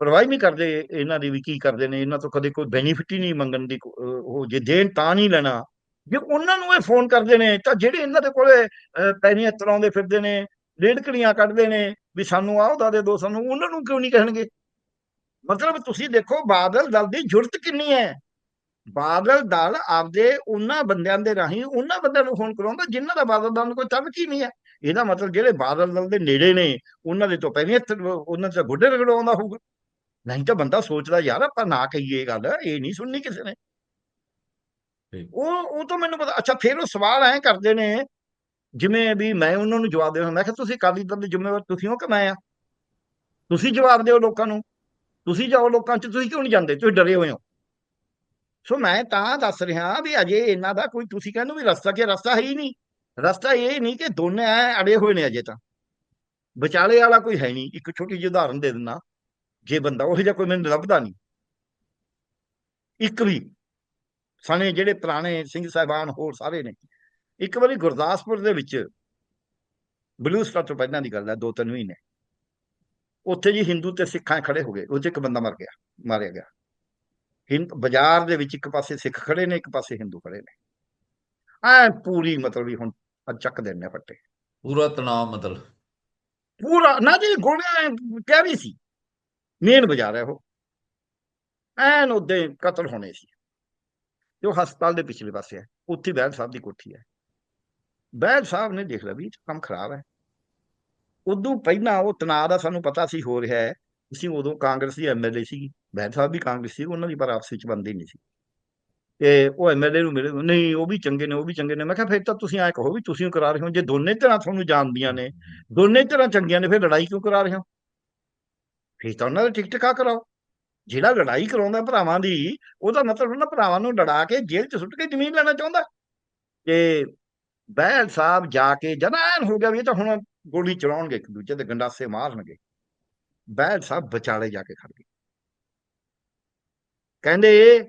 ਪਰਵਾਹ ਨਹੀਂ ਕਰਦੇ ਇਹਨਾਂ ਦੀ ਵੀ ਕੀ ਕਰਦੇ ਨੇ ਇਹਨਾਂ ਤੋਂ ਕਦੇ ਕੋਈ ਬੈਨੀਫਿਟ ਹੀ ਨਹੀਂ ਮੰਗਣ ਦੀ ਉਹ ਜੇ ਦੇਣ ਤਾਂ ਨਹੀਂ ਲੈਣਾ। ਜੇ ਉਹਨਾਂ ਨੂੰ ਇਹ ਫੋਨ ਕਰਦੇ ਨੇ ਤਾਂ ਜਿਹੜੇ ਇਹਨਾਂ ਦੇ ਕੋਲੇ ਪੈਰੀਆਂ ਤਰਾਉਂਦੇ ਫਿਰਦੇ ਨੇ ਰੇੜਕੜੀਆਂ ਕੱਢਦੇ ਨੇ ਵੀ ਸਾਨੂੰ ਆਹ ਉਹਦਾ ਦੇ ਦੋ ਸਾਨੂੰ ਉਹਨਾਂ ਨੂੰ ਕਿਉਂ ਨਹੀਂ ਕਹਿਣਗੇ? ਮਤਲਬ ਤੁਸੀਂ ਦੇਖੋ ਬਾਦਲ ਦਲ ਦੀ ਜੁਰਤ ਕਿੰਨੀ ਹੈ? ਬਾਦਲ ਦਲ ਆਪਦੇ ਉਹਨਾਂ ਬੰਦਿਆਂ ਦੇ ਰਾਹੀਂ ਉਹਨਾਂ ਬੰਦਿਆਂ ਨੂੰ ਫੋਨ ਕਰਾਉਂਦਾ ਜਿਨ੍ਹਾਂ ਦਾ ਬਾਦਲ ਦਲ ਨੂੰ ਕੋਈ ਤਲਕ ਹੀ ਨਹੀਂ ਹੈ। ਇਹਦਾ ਮਤਲਬ ਜਿਹੜੇ ਬਾਦਲ ਦਲ ਦੇ ਨੇੜੇ ਨੇ ਉਹਨਾਂ ਦੇ ਤੋਂ ਪਹਿਲਾਂ ਉਹਨਾਂ ਤੇ ਗੋਡੇ ਰਗੜਾਉਂਦਾ ਹੋਊਗਾ। ਨਹੀਂ ਤਾਂ ਬੰਦਾ ਸੋਚਦਾ ਯਾਰ ਆਪਾਂ ਨਾ ਕਹੀਏ ਇਹ ਗੱਲ ਇਹ ਨਹੀਂ ਸੁਣਨੀ ਕਿਸੇ ਨੇ। ਉਹ ਉਹ ਤਾਂ ਮੈਨੂੰ ਪਤਾ ਅੱਛਾ ਫਿਰ ਉਹ ਸਵਾਲ ਐ ਕਰਦੇ ਨੇ ਜਿਵੇਂ ਵੀ ਮੈਂ ਉਹਨਾਂ ਨੂੰ ਜਵਾਬ ਦੇਵਾਂ, ਮੈਂ ਕਿਹਾ ਤੁਸੀਂ ਅਕਾਲੀ ਦਲ ਦੇ ਜ਼ਿੰਮੇਵਾਰ ਤੁਸੀਂ ਹੋ ਕਿ ਮੈਂ ਆ? ਤੁਸੀਂ ਜਵਾਬ ਦਿਓ ਲੋਕਾਂ ਨੂੰ। ਤੁਸੀਂ ਜਾਓ ਲੋਕਾਂ 'ਚ, ਤੁਸੀਂ ਕਿਉਂ ਨਹੀਂ ਜਾਂਦੇ? ਤੁਸੀਂ ਡਰੇ ਹੋਏ ਹੋ। ਸੋ ਮੈਂ ਤਾਂ ਦੱਸ ਰਿਹਾ ਵੀ ਅਜੇ ਇਹਨਾਂ ਦਾ ਕੋਈ, ਤੁਸੀਂ ਕਹਿੰਦੇ ਵੀ ਰਸਤਾ ਕੀ ਰਸਤਾ ਹੈ ਹੀ ਨਹੀਂ। ਰਸਤਾ ਇਹ ਨਹੀਂ ਕਿ ਦੋਨੇ ਐ ਅੜੇ ਹੋਏ ਨੇ ਅਜੇ ਤਾਂ। ਵਿਚਾਲੇ ਵਾਲਾ ਕੋਈ ਹੈ ਨਹੀਂ। ਇੱਕ ਛੋਟੀ ਜਿਹੀ ਉਦਾਹਰਨ ਦੇ ਦਿੰਦਾ। ਜੇ ਬੰਦਾ ਉਹ ਜਿਹਾ ਕੋਈ ਮੈਨੂੰ ਲੱਭਦਾ ਨਹੀਂ। ਇੱਕ ਵੀ ਸਣੇ ਜਿਹੜੇ ਪੁਰਾਣੇ ਸਿੰਘ ਸਾਹਿਬਾਨ ਹੋਰ ਸਾਰੇ ਨੇ ਇੱਕ ਵਾਰੀ ਗੁਰਦਾਸਪੁਰ ਦੇ ਵਿੱਚ ਬਲੂ ਸਟਾਰ ਤੋਂ ਪਹਿਲਾਂ ਦੀ ਗੱਲ ਹੈ ਦੋ ਤਿੰਨ ਮਹੀਨੇ। ਉੱਥੇ ਜੀ ਹਿੰਦੂ ਤੇ ਸਿੱਖਾਂ ਖੜੇ ਹੋ ਗਏ ਉਹ 'ਚ ਇੱਕ ਬੰਦਾ ਮਰ ਗਿਆ ਮਾਰਿਆ ਗਿਆ। ਹਿੰਦ ਬਾਜ਼ਾਰ ਦੇ ਵਿੱਚ ਇੱਕ ਪਾਸੇ ਸਿੱਖ ਖੜੇ ਨੇ ਇੱਕ ਪਾਸੇ ਹਿੰਦੂ ਖੜੇ ਨੇ। ਐ ਪੂਰੀ ਮਤਲਬ ਵੀ ਹੁਣ ਚੱਕ ਦੇਣੇ ਫੱਟੇ। ਪੂਰਾ ਤਣਾਅ ਮਤਲਬ। ਪੂਰਾ ਨਾ ਜੀ ਗੋਲੀਆਂ ਕਹਿ ਰਹੀ ਸੀ। ਮੇਨ ਬਾਜ਼ਾਰ ਹੈ ਉਹ। ਐਨ ਉਹਦੇ ਕਤਲ ਹੋਣੇ ਸੀ। ਜੋ ਹਸਪਤਾਲ ਦੇ ਪਿਛਲੇ ਪਾਸੇ ਹੈ ਉੱਥੇ ਬੈਦ ਸਾਹਿਬ ਦੀ ਕੋਠੀ ਹੈ। ਬੈਦ ਸਾਹਿਬ ਨੇ ਦੇਖ ਲਿਆ ਵੀ ਕੰਮ ਖਰਾਬ ਹੈ। ਉਦੋਂ ਪਹਿਲਾਂ ਉਹ ਤਣਾਅ ਦਾ ਸਾਨੂੰ ਪਤਾ ਸੀ, ਹੋ ਰਿਹਾ ਹੈ। ਅਸੀਂ ਉਦੋਂ ਕਾਂਗਰਸੀ ਐਮਐਲਏ ਸੀ ਬੈਦ ਸਾਹਿਬ ਵੀ ਕਾਂਗਰਸੀ ਉਹਨਾਂ ਦੀ ਪਰ ਆਪਸ ਵਿੱਚ ਬੰਦੀ ਨਹੀਂ ਸੀ। ਤੇ ਉਹ ਐਮਐਲਏ ਨੂੰ ਮਿਲੇ, ਨਹੀਂ, ਉਹ ਵੀ ਚੰਗੇ ਨੇ, ਉਹ ਵੀ ਚੰਗੇ ਨੇ। ਮੈਂ ਕਿਹਾ, ਫਿਰ ਤਾਂ ਤੁਸੀਂ ਐ ਕਹੋ ਵੀ ਤੁਸੀਂ ਕਰਾ ਰਹੇ ਹੋ, ਜੇ ਦੋਨੇ ਤਰ੍ਹਾਂ ਤੁਹਾਨੂੰ ਜਾਣਦੀਆਂ ਨੇ, ਦੋਨੇ ਤਰ੍ਹਾਂ ਚੰਗੀਆਂ ਨੇ, ਫਿਰ ਲੜਾਈ ਕਿਉਂ ਕਰਾ ਰਹੇ ਹੋ? ਫਿਰ ਤਾਂ ਉਹਨਾਂ ਦਾ ਟਿਕ ਟਿਕਾ ਕਰਾਓ। ਜਿਹੜਾ ਲੜਾਈ ਕਰਾਉਂਦਾ ਭਰਾਵਾਂ ਦੀ, ਉਹਦਾ ਮਤਲਬ ਉਹਨਾਂ ਭਰਾਵਾਂ ਨੂੰ ਲੜਾ ਕੇ ਜੇਲ੍ਹ 'ਚ ਸੁੱਟ ਕੇ ਜ਼ਮੀਨ ਲੈਣਾ ਚਾਹੁੰਦਾ। ਤੇ ਬਹਿਲ ਸਾਹਿਬ ਜਾ ਕੇ ਜਨਾਨ ਹੋ ਗਿਆ ਵੀ ਇਹ ਤਾਂ ਹੁਣ ਗੋਲੀ ਚਲਾਉਣਗੇ ਇੱਕ ਦੂਜੇ ਦੇ ਗੰਡਾਸੇ ਮਾਰਨਗੇ। ਬਹਿਲ ਸਾਹਿਬ ਵਿਚਾਲੇ ਜਾ ਕੇ ਖੜ ਗਏ। ਕਹਿੰਦੇ,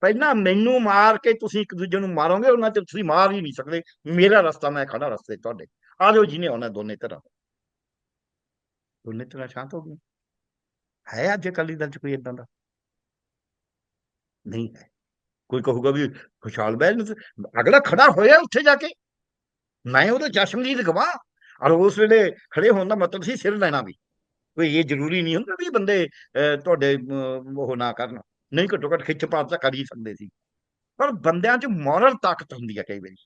ਪਹਿਲਾਂ ਮੈਨੂੰ ਮਾਰ ਕੇ ਤੁਸੀਂ ਇੱਕ ਦੂਜੇ ਨੂੰ ਮਾਰੋਗੇ, ਉਹਨਾਂ ਚ ਤੁਸੀਂ ਮਾਰ ਹੀ ਨਹੀਂ ਸਕਦੇ। ਮੇਰਾ ਰਸਤਾ, ਮੈਂ ਖੜਾ ਰਸਤੇ ਤੁਹਾਡੇ। ਆ ਜਾਓ ਜਿਹਨੇ ਆਉਣਾ ਦੋਨੇ ਤਰ੍ਹਾਂ ਦੋਨੇ ਤਰ੍ਹਾਂ ਸ਼ਾਂਤ ਹੋ ਗਏ ਹੈ ਅੱਜ ਅਕਾਲੀ ਦਲ ਚ ਕੋਈ ਇਦਾਂ ਦਾ? ਨਹੀਂ ਹੈ। ਕੋਈ ਕਹੂਗਾ ਵੀ ਖੁਸ਼ਹਾਲ ਬਹਿਲ ਅਗਲਾ ਖੜਾ ਹੋਇਆ ਉੱਥੇ ਜਾ ਕੇ? ਮੈਂ ਉਹਦਾ ਜਸ਼ਨਦੀਦ ਗਵਾਹ ਔਰ ਉਸ ਵੇਲੇ ਖੜੇ ਹੋਣ ਦਾ ਮਤਲਬ ਸੀ ਸਿਰ ਲੈਣਾ ਵੀ ਕੋਈ ਇਹ ਜ਼ਰੂਰੀ ਨਹੀਂ ਹੁੰਦਾ ਵੀ ਬੰਦੇ ਅਹ, ਤੁਹਾਡੇ ਉਹ ਨਾ ਕਰਨ ਨਹੀਂ ਘੱਟੋ ਘੱਟ ਖਿੱਚ ਪਾਤ ਤਾਂ ਕਰ ਹੀ ਸਕਦੇ ਸੀ ਪਰ ਬੰਦਿਆਂ 'ਚ ਮੋਰਲ ਤਾਕਤ ਹੁੰਦੀ ਹੈ ਕਈ ਵਾਰੀ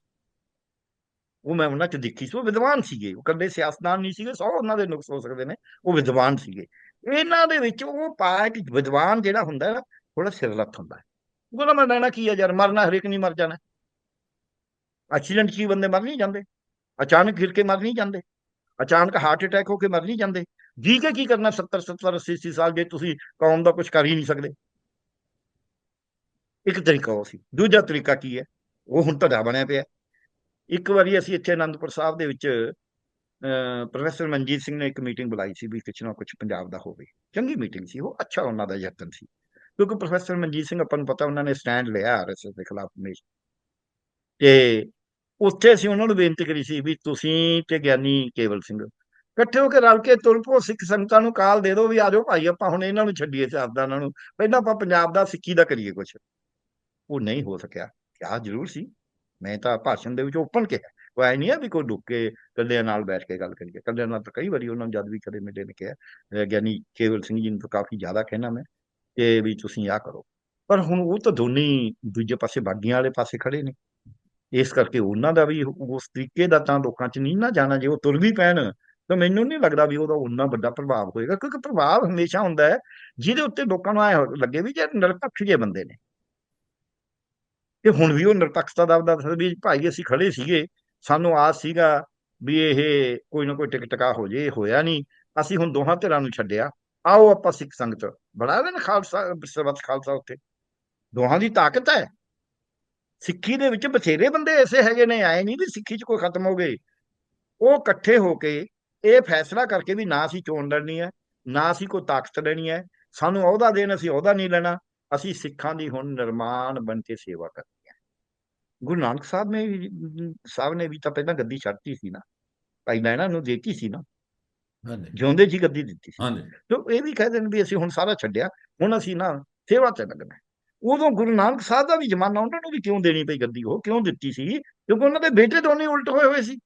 ਉਹ ਮੈਂ ਉਹਨਾਂ 'ਚ ਦੇਖੀ ਸੀ ਉਹ ਵਿਦਵਾਨ ਸੀਗੇ ਉਹ ਕੱਲੇ ਸਿਆਸਤਦਾਨ ਨਹੀਂ ਸੀਗੇ ਸੌ ਉਹਨਾਂ ਦੇ ਨੁਕਸ ਹੋ ਸਕਦੇ ਨੇ ਉਹ ਵਿਦਵਾਨ ਸੀਗੇ ਇਹਨਾਂ ਦੇ ਵਿੱਚ ਉਹ ਪਾਇਆ ਵਿਦਵਾਨ ਜਿਹੜਾ ਹੁੰਦਾ ਨਾ ਥੋੜਾ ਸਿਰਲੱਥ ਹੁੰਦਾ ਉਹਦਾ ਮੈਂ ਲੈਣਾ ਕੀ ਹੈ ਯਾਰ ਮਰਨਾ ਹਰੇਕ ਨਹੀਂ ਮਰ ਜਾਣਾ ਐਕਸੀਡੈਂਟ 'ਚ ਹੀ ਬੰਦੇ ਮਰ ਨਹੀਂ ਜਾਂਦੇ। ਅਚਾਨਕ ਗਿਰ ਕੇ ਮਰ ਨਹੀਂ ਜਾਂਦੇ। ਅਚਾਨਕ ਹਾਰਟ ਅਟੈਕ ਹੋ ਕੇ ਮਰ ਨਹੀਂ ਜਾਂਦੇ। ਜੀ ਕੇ ਕੀ ਕਰਨਾ 70 70 80 80 ਸਾਲ ਜੇ ਤੁਸੀਂ ਕੌਮ ਦਾ ਕੁਝ ਕਰ ਹੀ ਨਹੀਂ ਸਕਦੇ। ਇੱਕ ਤਰੀਕਾ ਉਹ ਸੀ। ਦੂਜਾ ਤਰੀਕਾ ਕੀ ਹੈ? ਉਹ ਹੁਣ ਧੜਾ ਬਣਿਆ ਪਿਆ। ਇੱਕ ਵਾਰੀ ਅਸੀਂ ਇੱਥੇ ਅਨੰਦਪੁਰ ਸਾਹਿਬ ਦੇ ਵਿੱਚ ਪ੍ਰੋਫੈਸਰ ਮਨਜੀਤ ਸਿੰਘ ਨੇ ਇੱਕ ਮੀਟਿੰਗ ਬੁਲਾਈ ਸੀ ਵੀ ਕੁਛ ਨਾ ਕੁਛ ਪੰਜਾਬ ਦਾ ਹੋਵੇ। ਚੰਗੀ ਮੀਟਿੰਗ ਸੀ। ਉਹ ਅੱਛਾ ਉਹਨਾਂ ਦਾ ਯਤਨ ਸੀ। ਕਿਉਂਕਿ ਪ੍ਰੋਫੈਸਰ ਮਨਜੀਤ ਸਿੰਘ, ਆਪਾਂ ਨੂੰ ਪਤਾ ਉਹਨਾਂ ਨੇ ਸਟੈਂਡ ਲਿਆ ਆਰਐਸਐਸ ਦੇ ਖਿਲਾਫ ਹਮੇਸ਼ਾ। ਤੇ ਉੱਥੇ ਅਸੀਂ ਉਹਨਾਂ ਨੂੰ ਬੇਨਤੀ ਕਰੀ ਸੀ ਵੀ ਤੁਸੀਂ ਤੇ ਗਿਆਨੀ ਕੇਵਲ ਸਿੰਘ ਇਕੱਠੇ ਹੋ ਕੇ ਰਲ ਕੇ ਤੁਰ ਪੋ ਸਿੱਖ ਸੰਗਤਾਂ ਨੂੰ ਕਾਲ ਦੇ ਦਿਓ ਵੀ ਆ ਜਾਓ ਭਾਈ, ਆਪਾਂ ਹੁਣ ਇਹਨਾਂ ਨੂੰ ਛੱਡੀਏ ਸਿਆਸਤਦਾਨਾਂ ਨੂੰ। ਪਹਿਲਾਂ ਆਪਾਂ ਪੰਜਾਬ ਦਾ, ਸਿੱਖੀ ਦਾ ਕਰੀਏ ਕੁਛ। ਉਹ ਨਹੀਂ ਹੋ ਸਕਿਆ। ਕਿਹਾ ਜ਼ਰੂਰ ਸੀ। ਮੈਂ ਤਾਂ ਭਾਸ਼ਣ ਦੇ ਵਿੱਚ ਓਪਨ ਕਿਹਾ। ਕੋਈ ਐ ਨਹੀਂ ਹੈ ਵੀ ਕੋਈ ਡੁੱਕ ਕੇ ਇਕੱਲਿਆਂ ਨਾਲ ਬੈਠ ਕੇ ਗੱਲ ਕਰੀਏ। ਇਕੱਲਿਆਂ ਨਾਲ ਤਾਂ ਕਈ ਵਾਰੀ ਉਹਨਾਂ ਨੂੰ ਜਦ ਵੀ ਕਦੇ ਮਿਲੇ ਨੇ ਕਿਹਾ ਗਿਆਨੀ ਕੇਵਲ ਸਿੰਘ ਜੀ ਨੂੰ ਤਾਂ ਕਾਫੀ ਜ਼ਿਆਦਾ ਕਹਿਣਾ ਮੈਂ ਕਿ ਵੀ ਤੁਸੀਂ ਆਹ ਕਰੋ। ਪਰ ਹੁਣ ਉਹ ਤਾਂ ਦੋਨੇ ਦੂਜੇ ਪਾਸੇ ਬਾਗੀਆਂ ਵਾਲੇ ਪਾਸੇ ਖੜੇ ਨੇ। ਇਸ ਕਰਕੇ ਉਹਨਾਂ ਦਾ ਵੀ ਉਸ ਤਰੀਕੇ ਦਾ ਤਾਂ ਲੋਕਾਂ 'ਚ ਨਹੀਂ ਨਾ ਜਾਣਾ, ਜੇ ਉਹ ਤੁਰ ਵੀ ਪੈਣ, ਤਾਂ ਮੈਨੂੰ ਨਹੀਂ ਲੱਗਦਾ ਵੀ ਉਹਦਾ ਉਹਨਾਂ ਵੱਡਾ ਪ੍ਰਭਾਵ ਹੋਏਗਾ, ਕਿਉਂਕਿ ਪ੍ਰਭਾਵ ਹਮੇਸ਼ਾ ਹੁੰਦਾ ਹੈ, ਜਿਹਦੇ ਉੱਤੇ ਲੋਕਾਂ ਨੂੰ ਐ ਲੱਗੇ ਵੀ ਜੇ ਨਿਰਪੱਖ ਜੇ ਬੰਦੇ ਨੇ। ਤੇ ਹੁਣ ਵੀ ਉਹ ਨਿਰਪੱਖਤਾ ਦਾ ਦੱਸਦਾ ਵੀ ਭਾਈ ਅਸੀਂ ਖੜੇ ਸੀਗੇ, ਸਾਨੂੰ ਆਸ ਸੀਗਾ ਵੀ ਇਹ ਕੋਈ ਨਾ ਕੋਈ ਟਿਕ ਟਕਾ ਹੋ ਜੇ, ਹੋਇਆ ਨਹੀਂ, ਅਸੀਂ ਹੁਣ ਦੋਹਾਂ ਧਿਰਾਂ ਨੂੰ ਛੱਡਿਆ, ਆਓ ਆਪਾਂ ਸਿੱਖ ਸੰਗਤ, ਬੜਾ ਦੇਣ ਖਾਲਸਾ ਸਰਬੱਤ ਖਾਲਸਾ ਉੱਤੇ ਦੋਹਾਂ ਦੀ ਤਾਕਤ ਹੈ। ਸਿੱਖੀ ਦੇ ਵਿੱਚ ਬਥੇਰੇ ਬੰਦੇ ਐਸੇ ਹੈਗੇ ਨੇ ਆਏ ਨਹੀਂ ਵੀ ਸਿੱਖੀ 'ਚ ਕੋਈ ਖਤਮ ਹੋ ਗਏ ਉਹ ਇਕੱਠੇ ਹੋ ਕੇ ਇਹ ਫੈਸਲਾ ਕਰਕੇ ਵੀ ਨਾ ਅਸੀਂ ਚੋਣ ਲੜਨੀ ਹੈ ਨਾ ਅਸੀਂ ਕੋਈ ਤਾਕਤ ਲੈਣੀ ਹੈ। ਸਾਨੂੰ ਅਹੁਦਾ ਦੇਣ ਅਸੀਂ ਅਹੁਦਾ ਨਹੀਂ ਲੈਣਾ। ਅਸੀਂ ਸਿੱਖਾਂ ਦੀ ਹੁਣ ਨਿਰਮਾਣ ਬਣ ਕੇ ਸੇਵਾ ਕਰਨੀ ਹੈ। ਗੁਰੂ ਨਾਨਕ ਸਾਹਿਬ ਨੇ ਵੀ- ਸਾਹਿਬ ਨੇ ਵੀ ਤਾਂ ਪਹਿਲਾਂ ਗੱਦੀ ਛੱਡਤੀ ਸੀ ਨਾ। ਪਹਿਲਾਂ ਇਹਨਾਂ ਨੂੰ ਦੇਤੀ ਸੀ ਨਾ। ਹਾਂਜੀ। ਜਿਉਂਦੇ ਜੀ ਗੱਦੀ ਦਿੱਤੀ ਸੀ। ਹਾਂਜੀ। ਤੇ ਇਹ ਵੀ ਕਹਿ ਦੇਣ ਵੀ ਅਸੀਂ ਹੁਣ ਸਾਰਾ ਛੱਡਿਆ ਹੁਣ ਅਸੀਂ ਨਾ ਸੇਵਾ ਤੇ ਲੱਗਣਾ। ਉਦੋਂ ਗੁਰੂ ਨਾਨਕ ਸਾਹਿਬ ਦਾ ਵੀ ਜ਼ਮਾਨਾ, ਉਹਨਾਂ ਨੂੰ ਵੀ ਕਿਉਂ ਦੇਣੀ ਪਈ ਗੱਦੀ? ਉਹ ਕਿਉਂ ਦਿੱਤੀ ਸੀ? ਕਿਉਂਕਿ ਉਹਨਾਂ ਦੇ ਬੇਟੇ ਦੋਨੇ ਉਲਟ ਹੋਏ ਹੋਏ ਸੀ।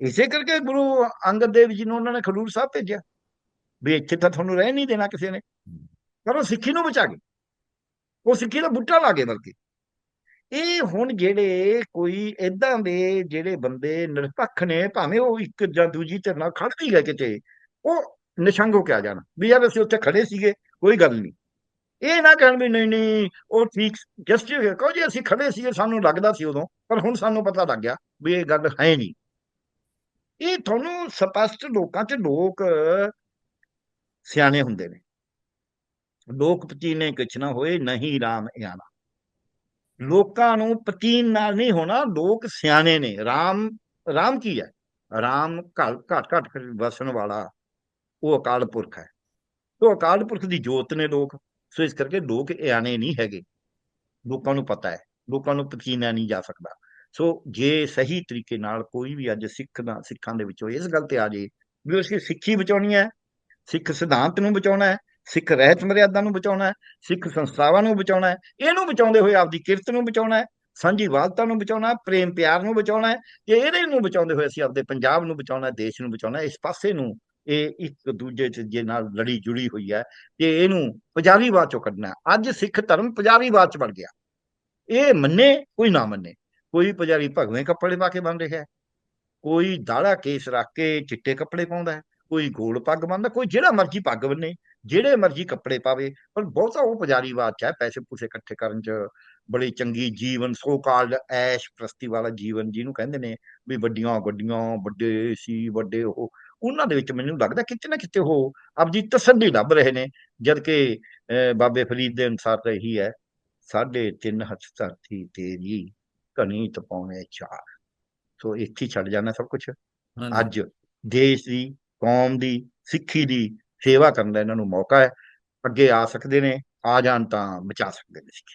ਇਸੇ ਕਰਕੇ ਗੁਰੂ ਅੰਗਦ ਦੇਵ ਜੀ ਨੂੰ ਉਹਨਾਂ ਨੇ ਖਡੂਰ ਸਾਹਿਬ ਭੇਜਿਆ ਵੀ ਇੱਥੇ ਤਾਂ ਤੁਹਾਨੂੰ ਰਹਿ ਨਹੀਂ ਦੇਣਾ ਕਿਸੇ ਨੇ। ਪਰ ਉਹ ਸਿੱਖੀ ਨੂੰ ਬਚਾ ਗਏ। ਉਹ ਸਿੱਖੀ ਦਾ ਬੁੱਟਾ ਲਾ ਗਏ ਬਲਕਿ ਇਹ ਹੁਣ ਜਿਹੜੇ ਕੋਈ ਇਦਾਂ ਦੇ ਜਿਹੜੇ ਬੰਦੇ ਨਿਰਪੱਖ ਨੇ, ਭਾਵੇਂ ਉਹ ਇੱਕ ਜਾਂ ਦੂਜੀ ਧਿਰ ਨਾਲ ਖੜ ਵੀ ਗਏ ਕਿਤੇ ਉਹ ਨਿਸ਼ੰਗ ਹੋ ਕੇ ਆ ਜਾਣਾ। ਵੀ ਯਾਰ ਅਸੀਂ ਉੱਥੇ ਖੜੇ ਸੀਗੇ, ਕੋਈ ਗੱਲ ਨਹੀਂ। ਇਹ ਨਾ ਕਹਿਣ ਵੀ ਨਹੀਂ ਨਹੀਂ, ਉਹ ਠੀਕ ਜਸਟ ਕਹੋ ਜੀ, ਅਸੀਂ ਖੜੇ ਸੀ ਸਾਨੂੰ ਲੱਗਦਾ ਸੀ ਉਦੋਂ, ਪਰ ਹੁਣ ਸਾਨੂੰ ਪਤਾ ਲੱਗ ਗਿਆ ਵੀ ਇਹ ਗੱਲ ਹੈ ਨਹੀਂ। ਇਹ ਤੁਹਾਨੂੰ ਸਪਸ਼ਟ ਲੋਕਾਂ 'ਚ ਲੋਕ ਸਿਆਣੇ ਹੁੰਦੇ ਨੇ। ਲੋਕ ਪਤੀਨੇ ਕੁਛ ਨਾ ਹੋਏ, ਨਹੀਂ ਰਾਮ ਆਣਾ ਲੋਕਾਂ ਨੂੰ ਪਤੀਨ ਨਾਲ ਨਹੀਂ ਹੋਣਾ, ਲੋਕ ਸਿਆਣੇ ਨੇ। ਰਾਮ ਰਾਮ ਕੀ ਹੈ? ਰਾਮ ਘਟ ਘਟ ਘਟ ਵਸਣ ਵਾਲਾ, ਉਹ ਅਕਾਲ ਪੁਰਖ ਹੈ। ਉਹ ਅਕਾਲ ਪੁਰਖ ਦੀ ਜੋਤ ਨੇ ਲੋਕ। ਸੋ ਇਸ ਕਰਕੇ ਲੋਕ ਇਆਣੇ ਨਹੀਂ ਹੈਗੇ। ਲੋਕਾਂ ਨੂੰ ਪਤਾ ਹੈ। ਲੋਕਾਂ ਨੂੰ ਪਤੀਨਾ ਨਹੀਂ ਜਾ ਸਕਦਾ। ਸੋ ਜੇ ਸਹੀ ਤਰੀਕੇ ਨਾਲ ਕੋਈ ਵੀ ਅੱਜ ਸਿੱਖ ਦਾ, ਸਿੱਖਾਂ ਦੇ ਵਿੱਚੋਂ ਇਸ ਗੱਲ ਤੇ ਆ ਜੇ ਵੀ ਉਸकी ਸਿੱਖੀ ਬਚਾਉਣੀ ਹੈ, ਸਿੱਖ ਸਿਧਾਂਤ ਨੂੰ ਬਚਾਉਣਾ ਹੈ, ਸਿੱਖ ਰਹਿਤ ਮਰਿਆਦਾ ਨੂੰ ਬਚਾਉਣਾ ਹੈ, ਸਿੱਖ ਸੰਸਥਾਵਾਂ ਨੂੰ ਬਚਾਉਣਾ ਹੈ, ਇਹਨੂੰ ਬਚਾਉਂਦੇ ਹੋਏ ਆਪਦੀ ਕਿਰਤ ਨੂੰ ਬਚਾਉਣਾ ਹੈ ਸਾਂਝੀਵਾਲਤਾ ਨੂੰ ਬਚਾਉਣਾ ਪ੍ਰੇਮ ਪਿਆਰ ਨੂੰ ਬਚਾਉਣਾ ਹੈ, ਤੇ ਇਹਦੇ ਨੂੰ ਬਚਾਉਂਦੇ ਹੋਏ ਅਸੀਂ ਆਪਦੇ ਪੰਜਾਬ ਨੂੰ ਬਚਾਉਣਾ ਦੇਸ਼ ਨੂੰ ਬਚਾਉਣਾ ਇਸ ਪਾਸੇ ਨੂੰ ਇਹ ਇੱਕ ਦੂਜੇ ਚ ਨਾਲ ਲੜੀ ਜੁੜੀ ਹੋਈ ਹੈ, ਤੇ ਇਹਨੂੰ ਪੁਜਾਰੀਵਾਦ ਚੋਂ ਕੱਢਣਾ ਅੱਜ ਸਿੱਖ ਧਰਮ ਪੁਜਾਰੀਵਾਦ ਚ ਬਣ ਗਿਆ। ਇਹ ਮੰਨੇ, ਕੋਈ ਨਾ ਮੰਨੇ। ਕੋਈ ਪੁਜਾਰੀ ਭਗਵੇਂ ਕੱਪੜੇ ਪਾ ਕੇ ਬਣ ਰਿਹਾ ਕੋਈ ਦਾੜਾ ਕੇਸ ਰੱਖ ਕੇ ਚਿੱਟੇ ਕੱਪੜੇ ਪਾਉਂਦਾ ਹੈ। ਕੋਈ ਗੋਲ ਪੱਗ ਬੰਨਦਾ ਕੋਈ ਜਿਹੜਾ ਮਰਜ਼ੀ ਪੱਗ ਬੰਨੇ, ਜਿਹੜੇ ਮਰਜ਼ੀ ਕੱਪੜੇ ਪਾਵੇ। ਪਰ ਬਹੁਤਾ ਉਹ ਪੁਜਾਰੀਵਾਦ ਚ ਹੈ, ਪੈਸੇ ਪੂਸੇ ਇਕੱਠੇ ਕਰਨ ਚ ਬੜੀ ਚੰਗੀ ਜੀਵਨ ਸੋ ਕਾਲਡ ਐਸ਼ ਪ੍ਰਸਤੀ ਵਾਲਾ ਜੀਵਨ ਜਿਹਨੂੰ ਕਹਿੰਦੇ ਨੇ, ਵੀ ਵੱਡੀਆਂ ਗੱਡੀਆਂ ਵੱਡੇ ਸੀ, ਵੱਡੇ ਉਹ। ਉਹਨਾਂ ਦੇ ਵਿੱਚ ਮੈਨੂੰ ਲੱਗਦਾ ਕਿਤੇ ਨਾ ਕਿਤੇ ਉਹ ਆਪਦੀ ਤਸੱਲੀ ਲੱਭ ਰਹੇ ਨੇ ਜਦ ਕਿ ਬਾਬੇ ਫਰੀਦ ਦੇ ਅਨੁਸਾਰ ਤਾਂ ਇਹੀ ਹੈ ਸਾਢੇ ਤਿੰਨ ਹੱਥ ਧਰਤੀ ਤੇਰੀ ਘਣੀ ਤਪਾਉਣੇ ਚਾਰ। ਸੋ ਇੱਥੇ ਛੱਡ ਜਾਣਾ ਸਭ ਕੁਝ ਅੱਜ ਦੇਸ਼ ਦੀ ਕੌਮ ਦੀ ਸਿੱਖੀ ਦੀ ਸੇਵਾ ਕਰਨ ਦਾ ਇਹਨਾਂ ਨੂੰ ਮੌਕਾ ਹੈ। ਅੱਗੇ ਆ ਸਕਦੇ ਨੇ ਆ ਜਾਣ ਤਾਂ ਬਚਾ ਸਕਦੇ ਨੇ